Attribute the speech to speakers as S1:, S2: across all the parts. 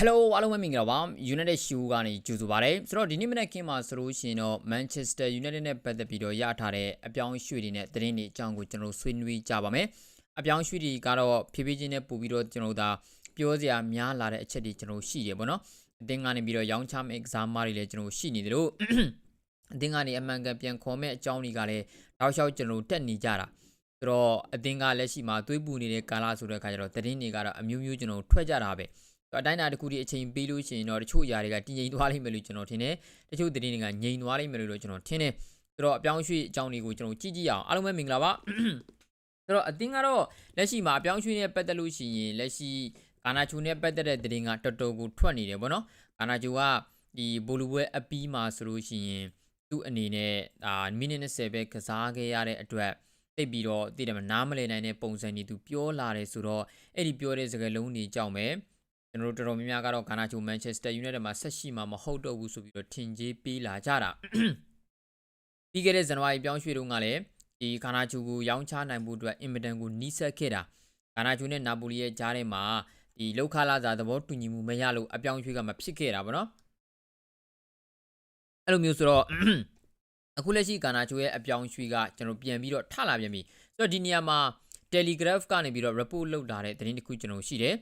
S1: Hello အားလုံးပဲမင်္ဂလာပါ United Show ကနေကြိုဆိုပါရစေဆိုတော့ဒီနေ့မနေ့ကင်းမှာဆိုလို့ရှိရင်တော့ Manchester United နဲ့ပတ်သက်ပြီးတော့ရထားတဲ့အပြောင်းအရွှေ့တွေနဲ့သတင်းတွေအကြောင်းကိုကျွန်တော်တို့ဆွေးနွေးကြပါမယ်အပြောင်းအရွှေ့တွေကတော့ဖြည်းဖြည်းချင်းနဲ့ပို့ပြီးတော့ကျွန်တော်တို့ဒါပြောစရာများလာတဲ့အချက်တွေကျွန်တော်တို့ရှိတယ်ပေါ့နော်အသင်းကနေပြီးတော့ရောင်းချမယ့်ကစားမတွေလည်းကျွန်တော်တို့ရှိနေတယ်လို့အသင်းကနေအမှန်ကန်ပြန်ခေါ်မဲ့အကြောင်းတွေကလည်းတောက်လျှောက်ကျွန်တော်တို့တက်နေကြတာဆိုတော့အသင်းကလက်ရှိမှာသွေးပူနေတဲ့ကာလဆိုတဲ့အခါကျတော့သတင်းတွေကတော့အမျိုးမျိုးကျွန်တော်တို့ထွက်ကြတာပဲ အတိုင်းအတာတစ်ခုဒီအချိန်ပေးလို့ရှိရင်တော့တချို့ຢာတွေကတည်ငြိမ်သွားလိမ့်မယ်လို့ကျွန်တော်ထင်တယ်တချို့သတင်းတွေကငြိမ်သွားလိမ့်မယ်လို့ကျွန်တော်ထင်တယ်ဆိုတော့အပြောင်းအရွှေ့အကြောင်းတွေကိုကျွန်တော်ကြည့်ကြည့်အောင်အားလုံးပဲမင်္ဂလာပါဆိုတော့အသင်းကတော့လက်ရှိမှာအပြောင်းအရွှေ့နဲ့ပတ်သက်လို့ရှိရင်လက်ရှိကာနာချူနဲ့ပတ်သက်တဲ့သတင်းကတော်တော်ကိုထွက်နေတယ်ပေါ့နော်ကာနာချူကဒီဘိုလူပွဲအပီးမှာဆိုလို့ရှိရင်သူ့အနေနဲ့အာမိနစ်20ပဲကစားခဲ့ရတဲ့အတွက်တိတ်ပြီးတော့တည်တယ်မနားမလည်နိုင်တဲ့ပုံစံတွေသူပြောလာတယ်ဆိုတော့အဲ့ဒီပြောတဲ့စကားလုံးတွေကြောင့်ပဲ ကျွန်တော်တို့တော်တော်များများကတော့ဂါနာချိုမန်ချက်စတာယူနိုက်တက်မှာဆက်ရှိမှာမဟုတ်တော့ဘူးဆိုပြီးတော့ထင်ကြေးပေးလာကြတာပြီးခဲ့တဲ့ဇန်နဝါရီပြောင်းရွှေ့တုန်းကလည်းဒီဂါနာချိုကိုရောင်းချနိုင်မှုအတွက်အင်မတန်ကိုနီးစပ်ခဲ့တာဂါနာချိုနဲ့နာပိုလီရဲ့ကြားထဲမှာဒီလောက်ခလာစာသဘောတူညီမှုမရလို့အပြောင်းရွှေ့ကမဖြစ်ခဲ့တာပေါ့နော်အဲ့လိုမျိုးဆိုတော့အခုလက်ရှိကာနာချိုရဲ့အပြောင်းရွှေ့ကကျွန်တော်ပြန်ပြီးတော့ထလာပြန်ပြီဆိုတော့ဒီနေရာမှာ Telegraph ကနေပြီးတော့ report လုပ်လာတဲ့သတင်းတစ်ခုကျွန်တော်ရှိတယ်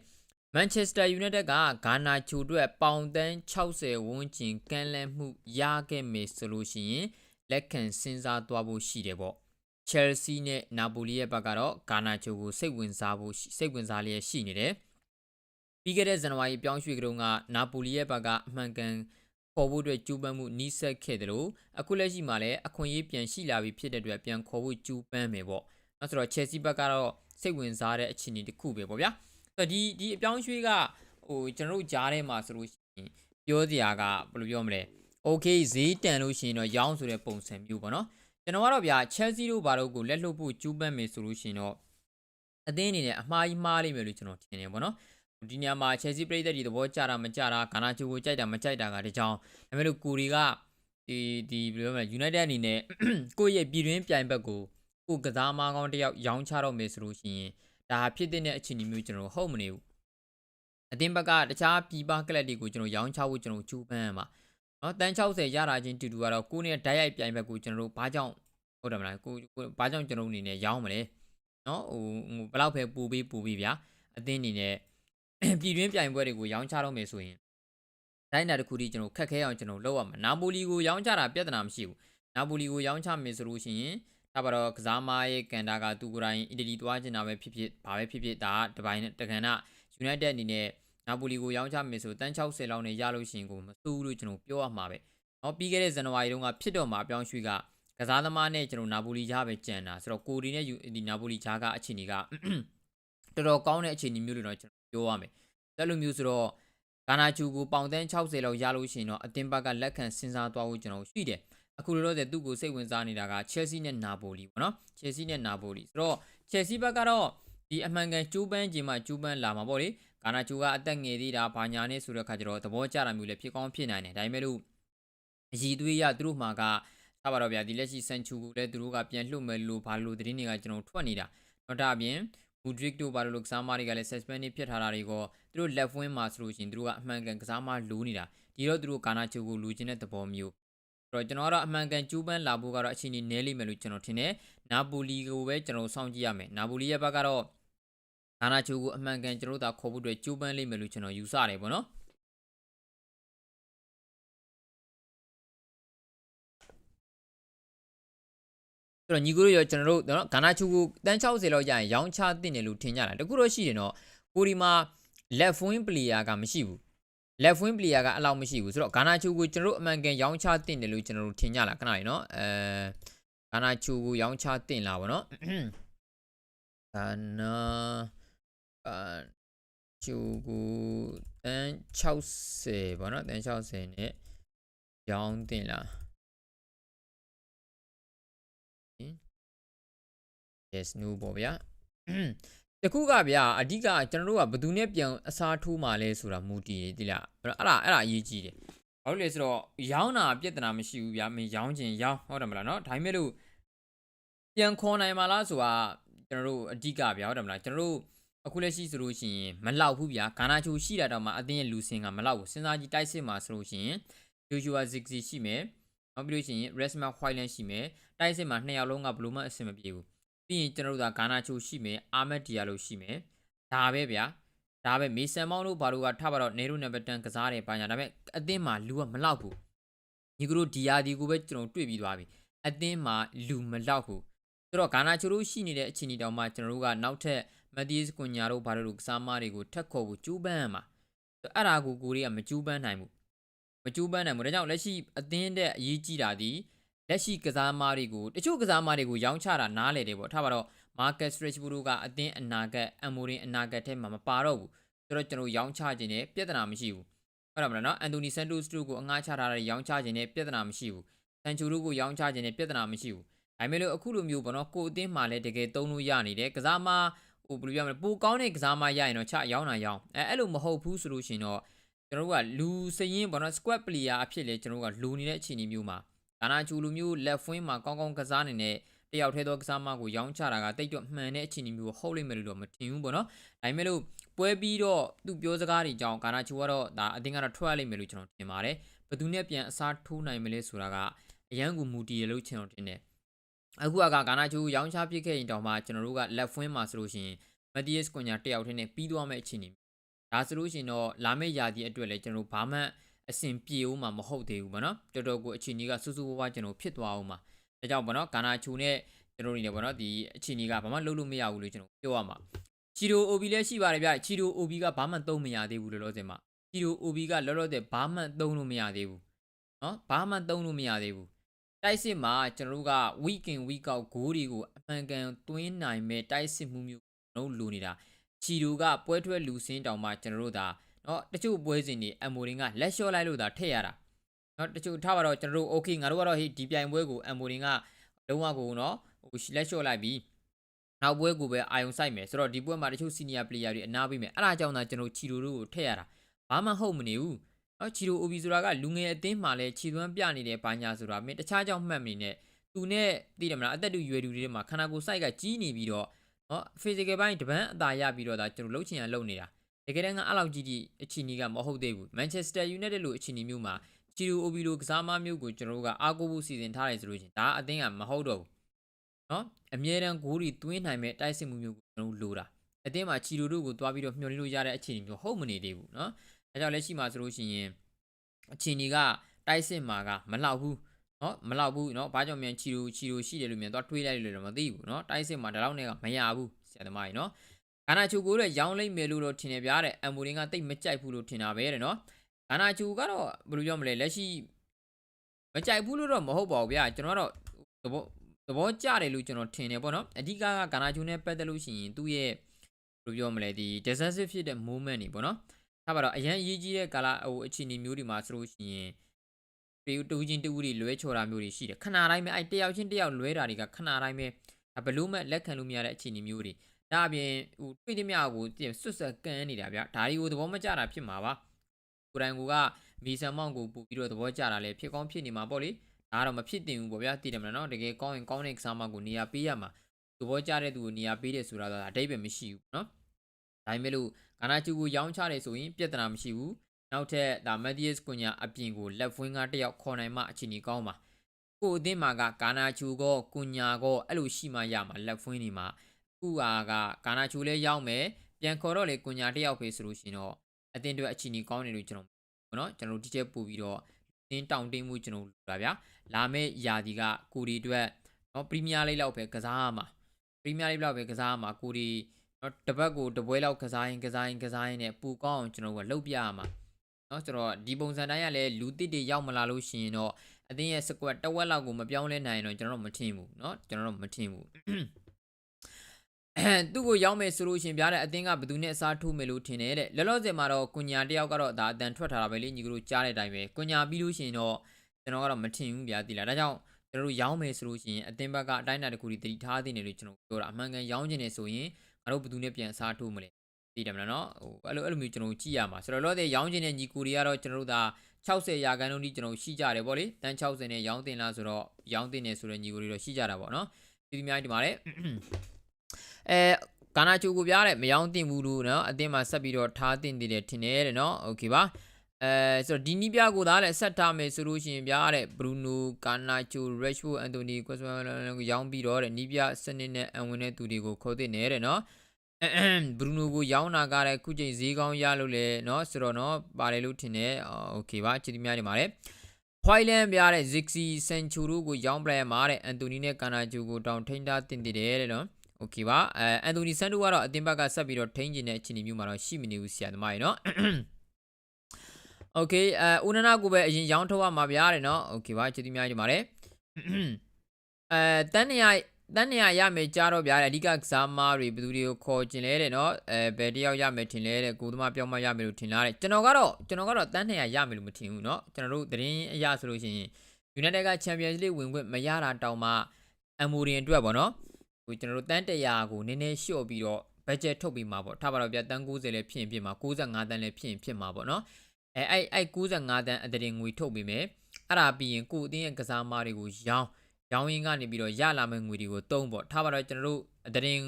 S1: Manchester United ကဂါနာချိုအတွက်ပေါင်တန်း60ဝန်းကျင်ကမ်းလှမ်းမှုရခဲ့မယ်ဆိုလို့ရှိရင်လက်ခံစဉ်းစားသွားဖို့ရှိတယ်ပေါ့ Chelsea နဲ့ Napoli ရဲ့ဘက်ကတော့ဂါနာချိုကိုစိတ်ဝင်စားဖို့စိတ်ဝင်စားလျက်ရှိနေတယ်ပြီးခဲ့တဲ့ဇန်နဝါရီပြောင်းရွှေ့ကြုံကနာပိုလီရဲ့ဘက်ကအမှန်ကန်ခေါ်ဖို့အတွက်ကြိုးပမ်းမှုနီးစပ်ခဲ့တယ်လို့အခုလက်ရှိမှာလည်းအခွင့်အရေးပြန်ရှိလာပြီဖြစ်တဲ့အတွက်ပြန်ခေါ်ဖို့ကြိုးပမ်းမယ်ပေါ့နောက်ဆိုတော့ Chelsea ဘက်ကတော့စိတ်ဝင်စားတဲ့အခြေအနေတစ်ခုပဲပေါ့ဗျာ ဆိုတော့ဒီဒီအပြောင်းရွှေ့ကဟိုကျွန်တော်တို့ကြားထဲမှာဆိုလို့ရှိရင်ပြောစရာကဘယ်လိုပြောမလဲ Okay ဈေးတန်လို့ရှိရင်တော့ရောင်းဆိုတဲ့ပုံစံမျိုးပေါ့နော်ကျွန်တော်ကတော့ဗျာ Chelsea တို့ဘာလို့ကိုလက်လှုပ်ဖို့ကြိုးပမ်းမယ်ဆိုလို့ရှိရင်တော့အသင်းအနေနဲ့အမှားကြီးမှားလိမ့်မယ်လို့ကျွန်တော်ထင်တယ်ပေါ့နော်ဒီနေရာမှာ Chelsea ပြည်သက်ဒီသဘောကျတာမကျတာဂါနာချိုကိုကြိုက်တာမကြိုက်တာကတကြောင်ဒါပေမဲ့လို့ကိုရီကဒီဒီဘယ်လိုပြောမလဲ United အနေနဲ့ကိုယ့်ရဲ့ပြည်တွင်းပြိုင်ဘက်ကိုကိုကစားမကောင်းတယောက်ရောင်းချတော့မယ်ဆိုလို့ရှိရင် ဒါဖြစ်တဲ့အခြေအနေမျိုးကျွန်တော်ဟုတ်မနေဘူးအတင်းဘက်ကတခြားပြည်ပကလပ်တွေကိုကျွန်တော်ရောင်းချဖို့ကျွန်တော်ကြိုးပမ်းရမှာနော်တန်း60ရတာချင်းတူတူကတော့ကိုနဲ့ဓာတ်ရိုက်ပြိုင်ဘက်ကိုကျွန်တော်တို့ဘာကြောင့်ဟုတ်တယ်မလားကိုဘာကြောင့်ကျွန်တော်အနေနဲ့ရောင်းမလဲနော်ဟိုဘယ်လောက်ပဲပူပေးပူပေးဗျာအတင်းအနေနဲ့ပြည်တွင်းပြိုင်ပွဲတွေကိုရောင်းချတော့မယ်ဆိုရင်တိုင်းတာတစ်ခုတည်းကျွန်တော်ခက်ခဲအောင်ကျွန်တော်လုပ်ရမှာနာပိုလီကိုရောင်းချတာပြဿနာမရှိဘူးနာပိုလီကိုရောင်းချမယ်ဆိုလို့ရှိရင် ဒါပါတော့ကစားမရဲ့ကန်တာကသူကိုယ်တိုင်အီတလီသွားချင်တာပဲဖြစ်ဖြစ်ဘာပဲဖြစ်ဖြစ်ဒါတပိုင်းတကန်နာ United အနေနဲ့နာပိုလီကိုရောင်းချမယ်ဆိုတန်း60လောက်နဲ့ရလို့ရှိရင်ကိုမစိုးဘူးလို့ကျွန်တော်ပြောရမှာပဲ။ဟောပြီးခဲ့တဲ့ဇန်နဝါရီတုန်းကဖြစ်တော့မှာအပြောင်းရွှေ့ကကစားသမားနဲ့ကျွန်တော်နာပိုလီကြားပဲကြံတာဆိုတော့ကိုဒီနဲ့ဒီနာပိုလီကြားကအခြေအနေကတော်တော်ကောင်းတဲ့အခြေအနေမျိုးတွေတော့ကျွန်တော်ပြောရမယ်။အဲ့လိုမျိုးဆိုတော့ဂါနာချူကိုပေါင်တန်း60လောက်ရလို့ရှိရင်တော့အတင်းဘက်ကလက်ခံစဉ်းစားသွားဖို့ကျွန်တော်ရှိတယ်။ အခုလောလောဆယ်သူ့ကိုစိတ်ဝင်စားနေတာက Chelsea နဲ့ Napoli ပေါ့နော် Chelsea နဲ့ Napoli ဆိုတော့ Chelsea ဘက်ကတော့ဒီအမှန်ကန်ကျိုးပန်းခြင်းမှကျိုးပန်းလာမှာပေါ့လေဂါနာချူကအသက်ငယ်သေးတာဘာညာနဲ့ဆိုတဲ့ခါကျတော့သဘောကျတာမျိုးလည်းဖြစ်ကောင်းဖြစ်နိုင်တယ်ဒါပေမဲ့လို့အည်သွေးရသူတို့မှာကသာပါတော့ဗျာဒီလက်ရှိစန်ချူကိုလည်းသူတို့ကပြန်လှုပ်မယ်လို့ဘာလို့သတင်းတွေကကျွန်တော်ထွက်နေတာတော့ဒါအပြင်ဘူဒရစ်တို့ဘာလို့ကစားမတွေကလည်း suspend နေဖြစ်ထားတာတွေကိုသူတို့ left wing မှာဆိုလို့ရှိရင်သူတို့ကအမှန်ကန်ကစားမလိုးနေတာဒီတော့သူတို့ဂါနာချူကိုလူချင်းတဲ့သဘောမျိုး တော့ကျွန်တော်ကတော့အမှန်ကန်ကျူးပန်းလာဖို့ကတော့အချိန်ကြီးနည်းလိမ့်မယ်လို့ကျွန်တော်ထင်တယ်နာပိုလီကိုပဲကျွန်တော်စောင့်ကြည့်ရမယ်နာပိုလီရဲ့ဘက်ကတော့ဂါနာချိုကိုအမှန်ကန်ကျွန်တော်တို့သာခေါ်ဖို့အတွက်ကြိုးပမ်းလိမ့်မယ်လို့ကျွန်တော်ယူဆတယ်ပေါ့နော်ဆိုတော့ညီကိုတို့ရောကျွန်တော်တို့နော်ဂါနာချူကိုတန်း60လောက်ရရင်ရောင်းချတင်တယ်လို့ထင်ကြတာတခုတော့ရှိတယ်နော်ကိုဒီမှာ left wing player ကမရှိဘူး left wing player ကအလောက်မရှိဘူးဆိုတော့ဂါနာချူကိုကျွန်တော်တို့အမှန်ကန်ရောင်းချတင်တယ်လို့ကျွန်တော်တို့ထင်ကြလားခဏလေးနော်အဲဂါနာချူကိုရောင်းချတင်လာပါတော့ဂါနာအာချူကိုတန်း60ပေါ့နော်တန်း60နဲ့ရောင်းတင်လာ yes no ပေါ့ဗျာ တခုကဗျာအဓိကကျွန်တော်တို့ကဘယ်သူနဲ့ပြန်အစားထိုးမှလဲဆိုတာမူတည်တယ်တိလားအဲ့ဒါအဲ့ဒါအရေးကြီးတယ်ဘာလို့လဲဆိုတော့ရောင်းတာပြဿနာမရှိဘူးဗျာမင်းရောင်းခြင်းရောင်းဟုတ်တယ်မလားเนาะဒါပေမဲ့လို့ပြန်ခေါ်နိုင်မှာလားဆိုတာကျွန်တော်တို့အဓိကဗျာဟုတ်တယ်မလားကျွန်တော်တို့ အခုလက်ရှိဆိုလို့ရှိရင်မလောက်ဘူးဗျာဂါနာချိုရှိတာတော့မှအသင်းရဲ့လူစင်ကမလောက်ဘူးစဉ်းစားကြည့်တိုက်စစ်မှာဆိုလို့ရှိရင် Joshua Ziggy ရှိမယ်နောက်ပြီးလို့ရှိရင် Resma Whiteland ရှိမယ်တိုက်စစ်မှာနှစ်ယောက်လုံးကဘလို့မှအဆင်မပြေဘူး ပြီးရင်ကျွန်တော်တို့ကဂါနာချိုရှိမယ်အာမက်ဒီယာလိုရှိမယ်ဒါပဲဗျာဒါပဲမေဆန်မောင်းတို့ဘာလို့ကထပ်ပါတော့နေရိုနံပါတ်10ကစားတယ်ပါညာဒါပေမဲ့အသင်းမှာလူကမလောက်ဘူးညီကတို့ဒီယာဒီကိုပဲကျွန်တော်တွေ့ပြီးသွားပြီအသင်းမှာလူမလောက်ဘူးဆိုတော့ဂါနာချိုတို့ရှိနေတဲ့အခြေအနေတောင်မှကျွန်တော်တို့ကနောက်ထပ်မက်သီးစ်ကွန်ညာတို့ဘာလို့ကစားမတွေကိုထက်ခေါ်ဖို့ကြိုးပမ်းရမှာအဲ့ဒါကိုကိုတွေကမကြိုးပမ်းနိုင်ဘူးမကြိုးပမ်းနိုင်ဘူးဒါကြောင့်လက်ရှိအသင်းတဲ့အရေးကြီးတာဒီ လက်ရှိကစားမတွေကိုတချို့ကစားမတွေကိုရောင်းချတာနားလေတယ်ပေါ့ထားပါတော့ market stretch ဘူးတို့ကအသင်းအနာဂတ်အမိုရင်အနာဂတ်ထဲမှာမပါတော့ဘူးဆိုတော့ကျွန်တော်ရောင်းချခြင်းနဲ့ပြဿနာမရှိဘူးဟုတ်တယ်မလားနော်အန်တိုနီဆန်တိုစ်တို့ကိုအငှားချထားတဲ့ရောင်းချခြင်းနဲ့ပြဿနာမရှိဘူးဆန်ချူတို့ကိုရောင်းချခြင်းနဲ့ပြဿနာမရှိဘူးဒါပေမဲ့လို့အခုလိုမျိုးပေါ့နော်ကိုအသင်းမှာလည်းတကယ်သုံးလို့ရနေတယ်ကစားမဟိုဘယ်လိုပြောမလဲပိုကောင်းတဲ့ကစားမရရင်တော့ချရောင်းတာရောင်းအဲအဲ့လိုမဟုတ်ဘူးဆိုလို့ရှိရင်တော့ကျွန်တော်တို့ကလူစရင်ပေါ့နော် squad player အဖြစ်လေကျွန်တော်တို့ကလူနေတဲ့အခြေအနေမျိုးမှာ ဒါနာချူလူမျိုးလက်ဖွင်းမှာကောင်းကောင်းကစားနေတဲ့တယောက်ထဲသောကစားမကိုရောင်းချတာကတိတ်တော့မှန်တဲ့အခြေအနေမျိုးဟုတ်လိမ့်မယ်လို့တော့မထင်ဘူးပေါ့နော်ဒါပေမဲ့လို့ပွဲပြီးတော့သူပြောစကားတွေကြောင့်ကာနာချူကတော့ဒါအတင်းကတော့ထွက်ရလိမ့်မယ်လို့ကျွန်တော်ထင်ပါတယ်ဘယ်သူနဲ့ပြန်အစားထိုးနိုင်မလဲဆိုတာကအရန်ကူမူတည်ရလို့ကျွန်တော်ထင်တယ်အခုကဂါနာချူရောင်းချပစ်ခဲ့ရင်တောင်မှကျွန်တော်တို့ကလက်ဖွင်းမှာဆိုလို့ရှိရင်မက်တီးယက်စ်ကွန်ညာတယောက်ထင်းနဲ့ပြီးသွားမယ့်အခြေအနေဒါဆိုလို့ရှိရင်တော့လာမယ့်ရာသီအတွက်လည်းကျွန်တော်တို့ဘာမှ အဆင်ပြေဦးမှာမဟုတ်သေးဘူးဗောနော်တော်တော်ကိုအခြေအနေကစူးစူးဝါးဝါးကျွန်တော်ဖြစ်သွားအောင်မှာဒါကြောင့်ဗောနော်ဂါနာချူနဲ့ကျွန်တော်တို့နေဗောနော်ဒီအခြေအနေကဘာမှလုပ်လို့မရဘူးလို့ကျွန်တော်ပြောရမှာချီတို OB လည်းရှိပါတယ်ဗျချီတို OB ကဘာမှသုံးမရသေးဘူးလောလောဆယ်မှာချီတို OB ကလောလောဆယ်ဘာမှသုံးလို့မရသေးဘူးနော်ဘာမှသုံးလို့မရသေးဘူးတိုက်စစ်မှာကျွန်တော်တို့က week in week out ဂိုးတွေကိုအမှန်ကန်သွင်းနိုင်မဲ့တိုက်စစ်မှုမျိုးကျွန်တော်တို့လိုနေတာချီတိုကပွဲထွက်လူစင်းတောင်မှကျွန်တော်တို့ဒါ เนาะတချို့ပွဲစဉ်တွေအမိုရင်ကလက်လျှော့လိုက်လို့ဒါထည့်ရတာเนาะတချို့ထားပါတော့ကျွန်တော်တို့ okay ငါတို့ကတော့ဟေးဒီပြိုင်ပွဲကိုအမိုရင်ကလုံးဝကိုเนาะဟိုလက်လျှော့လိုက်ပြီးနောက်ပွဲကိုပဲအာယုံဆိုင်မယ်ဆိုတော့ဒီပွဲမှာတချို့ senior player တွေအနားပေးမယ်အဲ့ဒါကြောင့်သာကျွန်တော်ချီတိုတို့ကိုထည့်ရတာဘာမှဟုတ်မနေဘူးเนาะချီတို OB ဆိုတာကလူငယ်အသင်းမှာလဲခြီသွမ်းပြနေတဲ့ဘာညာဆိုတာမင်းတခြားကြောင့်မှတ်မနေနဲ့သူနဲ့သိတယ်မလားအသက်တူရွယ်တူတွေမှာခန္ဓာကိုယ် site ကကြီးနေပြီးတော့နော် physical ဘိုင်းတပန်းအသာရပြီးတော့ဒါကျွန်တော်လှုပ်ချင်ရလှုပ်နေတာ တကယ်တမ်းကအဲ့လောက်ကြီးကြီးအချီနီကမဟုတ်သေးဘူး Manchester United လို့အချီနီမျိုးမှာချီရိုအိုဘီလိုကစားမမျိုးကိုကျွန်တော်တို့ကအားကိုးဖို့စီစဉ်ထားတယ်ဆိုလို့ချင်းဒါအသင်းကမဟုတ်တော့ဘူးနော်အမြဲတမ်းဂိုးတွေသွင်းနိုင်မဲ့တိုက်စစ်မှုမျိုးကိုကျွန်တော်တို့လိုတာအသင်းမှာချီရိုတို့ကိုတွားပြီးတော့မျှော်လင့်လို့ရတဲ့အခြေအနေမျိုးဟုတ်မနေသေးဘူးနော်အဲကြောင့်လက်ရှိမှာဆိုလို့ရှိရင်အခြေအနေကတိုက်စစ်မှာကမလောက်ဘူးနော်မလောက်ဘူးနော်ဘာကြောင့်မြန်ချီရိုချီရိုရှိတယ်လို့မြန်သွားတွေးလိုက်လို့လည်းမသိဘူးနော်တိုက်စစ်မှာဒီလောက်နဲ့ကမရဘူးဆရာသမားကြီးနော် ဂါနာချူကိုလည်းရောင်းလိုက်မယ်လို့တော့ထင်နေပြားတဲ့အမ်ဘူရင်ကတိတ်မကြိုက်ဘူးလို့ထင်တာပဲတဲ့နော်ဂါနာချူကတော့ဘယ်လိုပြောမလဲလက်ရှိမကြိုက်ဘူးလို့တော့မဟုတ်ပါဘူးဗျာကျွန်တော်ကတော့သဘောသဘောကျတယ်လို့ကျွန်တော်ထင်တယ်ပေါ့နော်အဓိကကဂါနာချူနဲ့ပတ်သက်လို့ရှိရင်သူ့ရဲ့ဘယ်လိုပြောမလဲဒီ decisive ဖြစ်တဲ့ moment တွေပေါ့နော်ထားပါတော့အရန်အရေးကြီးတဲ့ကာလဟိုအခြေအနေမျိုးတွေမှာဆိုလို့ရှိရင်ပေတူချင်းတူတွေလွဲချော်တာမျိုးတွေရှိတယ်ခဏတိုင်းပဲအဲ့တယောက်ချင်းတယောက်လွဲတာတွေကခဏတိုင်းပဲဘလို့မဲ့လက်ခံလို့မရတဲ့အခြေအနေမျိုးတွေ ဒါအပြင်ဟိုတွေ့သည်မြကိုတင်ဆွတ်ဆက်ကန်နေတာဗျဒါတွေကိုသဘောမကျတာဖြစ်မှာပါကိုတိုင်ကိုကမီဆန်မောင်ကိုပူပြီးတော့သဘောကျတာလည်းဖြစ်ကောင်းဖြစ်နေမှာပေါ့လေဒါကတော့မဖြစ်တင်ဘူးပေါ့ဗျာသိတယ်မလားနော်တကယ်ကောင်းရင်ကောင်းတဲ့ကစားမကိုနေရာပေးရမှာသဘောကျတဲ့သူကိုနေရာပေးတယ်ဆိုတာတော့အတိတ်ပဲမရှိဘူးနော်ဒါပေမဲ့လို့ဂါနာချူကိုရောင်းချတယ်ဆိုရင်ပြဿနာမရှိဘူးနောက်ထပ်ဒါမက်သီးယစ်ကွန်ညာအပြင်ကိုလက်ဖွင်းကတယောက်ခေါ်နိုင်မှအခြေအနေကောင်းပါကိုအသင်းမှာကဂါနာချူကောကွန်ညာကောအဲ့လိုရှိမှရမှာလက်ဖွင်းနေမှာ ခုအားကကာနာချိုလဲရောက်မယ်ပြန်ခေါ်တော့လေကွန်ညာတယောက်ပဲဆိုလို့ရှင်တော့အတင်းတွေအချီနီကောင်းနေလို့ကျွန်တော်ပေါ့နော်ကျွန်တော်တို့ဒီချက်ပို့ပြီးတော့တင်းတောင်းတင်းမှုကျွန်တော်လူတာဗျာလာမယ့်ယာဒီကကိုဒီအတွက်နော်ပရီးမီးယားလိလောက်ပဲကစားရမှာပရီးမီးယားလိလောက်ပဲကစားရမှာကိုဒီနော်တပတ်ကိုတပွဲလောက်ကစားရင်ကစားရင်ကစားရင်နဲ့ပူကောင်းအောင်ကျွန်တော်ကလှုပ်ပြရမှာနော်ကျွန်တော်ဒီပုံစံတိုင်းကလည်းလူတစ်တွေရောက်မလာလို့ရှိရင်တော့အတင်းရဲ့စကွတ်တဝက်လောက်ကိုမပြောင်းလဲနိုင်ရင်တော့ကျွန်တော်တို့မထင်ဘူးနော်ကျွန်တော်တို့မထင်ဘူး သူ့ကိုရောက်မယ်ဆိုလို့ရှင်ပြတဲ့အတင်းကဘယ်သူနဲ့အစားထိုးမယ်လို့ထင်တယ်တဲ့လောလောဆယ်မှာတော့ကွန်ညာတယောက်ကတော့ဒါအတန်ထွက်ထားတာပဲလေညီကတို့ကြားတဲ့အတိုင်းပဲကွန်ညာပြီးလို့ရှင်တော့ကျွန်တော်ကတော့မထင်ဘူးဗျာတိလားဒါကြောင့်ကျွန်တော်တို့ရောင်းမယ်ဆိုလို့ရှင်အတင်းဘက်ကအတိုင်းအတာတစ်ခုတည်းတတိထားသိနေလို့ကျွန်တော်ပြောတာအမှန်ကန်ရောင်းချင်နေဆိုရင်ငါတို့ဘယ်သူနဲ့ပြန်အစားထိုးမလဲသိတယ်မလားနော်ဟိုအဲ့လိုအဲ့လိုမျိုးကျွန်တော်ကြည့်ရမှာဆိုတော့လောတဲ့ရောင်းချင်တဲ့ညီကိုတွေကတော့ကျွန်တော်တို့ဒါ60ရာခိုင်နှုန်းထိကျွန်တော်ရှိကြတယ်ဗောလေတန်း60နဲ့ရောင်းတင်လားဆိုတော့ရောင်းတင်နေဆိုတဲ့ညီကိုတွေတော့ရှိကြတာဗောနော်ဒီဒီများဒီမှာလေ အဲ ကာနာချိုကိုပြတဲ့မယောင်းတင်ဘူးလို့နော်အတင်းမှာဆက်ပြီးတော့ထားတင်တည်တယ်ထင်တယ်တဲ့နော်โอเคပါအဲဆိုတော့ဒီနီးပြကိုသားလည်းဆက်ထားမယ်ဆိုလို့ရှိရင်ပြတဲ့ဘရူနိုကာနာချိုရက်ရှ်ဝအန်တိုနီကွက်စမန်ကိုရောင်းပြီးတော့တဲ့နီးပြစနစ်နဲ့အဝင်တဲ့သူတွေကိုခေါ်တင်တယ်တဲ့နော်ဘရူနိုကိုရောင်းတာကလည်းခုချိန်ဈေးကောင်းရလို့လေနော်ဆိုတော့နော်ပါတယ်လို့ထင်တယ်โอเคပါချစ်သမားတွေပါတယ် Highland ပြတဲ့ Zixi Sancho ကိုရောင်းပလိုက်မှာတဲ့အန်တိုနီနဲ့ကာနာဂျိုကိုတောင်ထိန်းထားတင်တည်တယ်တဲ့နော် โอเคပါအဲအန်တိုနီဆန်တိုကတော့အတင်းဘက်ကဆက်ပြီးတော့ထိန်းကျင်တဲ့အခြေအနေမျိုးမှာတော့ရှိမနေဘူးဆရာသမားရေနော်โอเคအဲဦးနနာကိုပဲအရင်ရောင်းထုတ်ရမှာဗျာတဲ့နော်โอเคပါချစ်သမားတွေပါတယ်အဲတန်းနေရတန်းနေရရမယ်ကြားတော့ဗျာတဲ့အဓိကကစားမားတွေဘယ်သူတွေကိုခေါ်ကျင်လဲတဲ့နော်အဲဘယ်တယောက်ရမယ်ထင်လဲတဲ့ကိုသမားပြောင်းမရမယ်လို့ထင်လားတဲ့ကျွန်တော်ကတော့ကျွန်တော်ကတော့တန်းနေရရမယ်လို့မထင်ဘူးเนาะကျွန်တော်တို့သတင်းအရဆိုလို့ရှိရင် United က Champions League ဝင်ခွင့်မရတာတောင်မှအမိုရီအတွက်ပေါ့နော် ဟိုကျွန်တော်တို့တန်း100ကိုနည်းနည်းလျှော့ပြီးတော့ budget ထုတ်ပြီးမှာပေါ့ထားပါတော့ဗျာတန်း90လည်းဖြစ်ရင်ဖြစ်မှာ65တန်းလည်းဖြစ်ရင်ဖြစ်မှာပေါ့နော်အဲအဲ့အဲ့65တန်းအတရင်ငွေထုတ်ပြီးမယ်အဲ့ဒါပြီးရင်ကိုအတင်းရဲ့ကစားမားတွေကိုရောင်းရောင်းရင်းကနေပြီးတော့ရလာမယ့်ငွေတွေကိုတုံးပေါ့ထားပါတော့ကျွန်တော်တို့အတရင်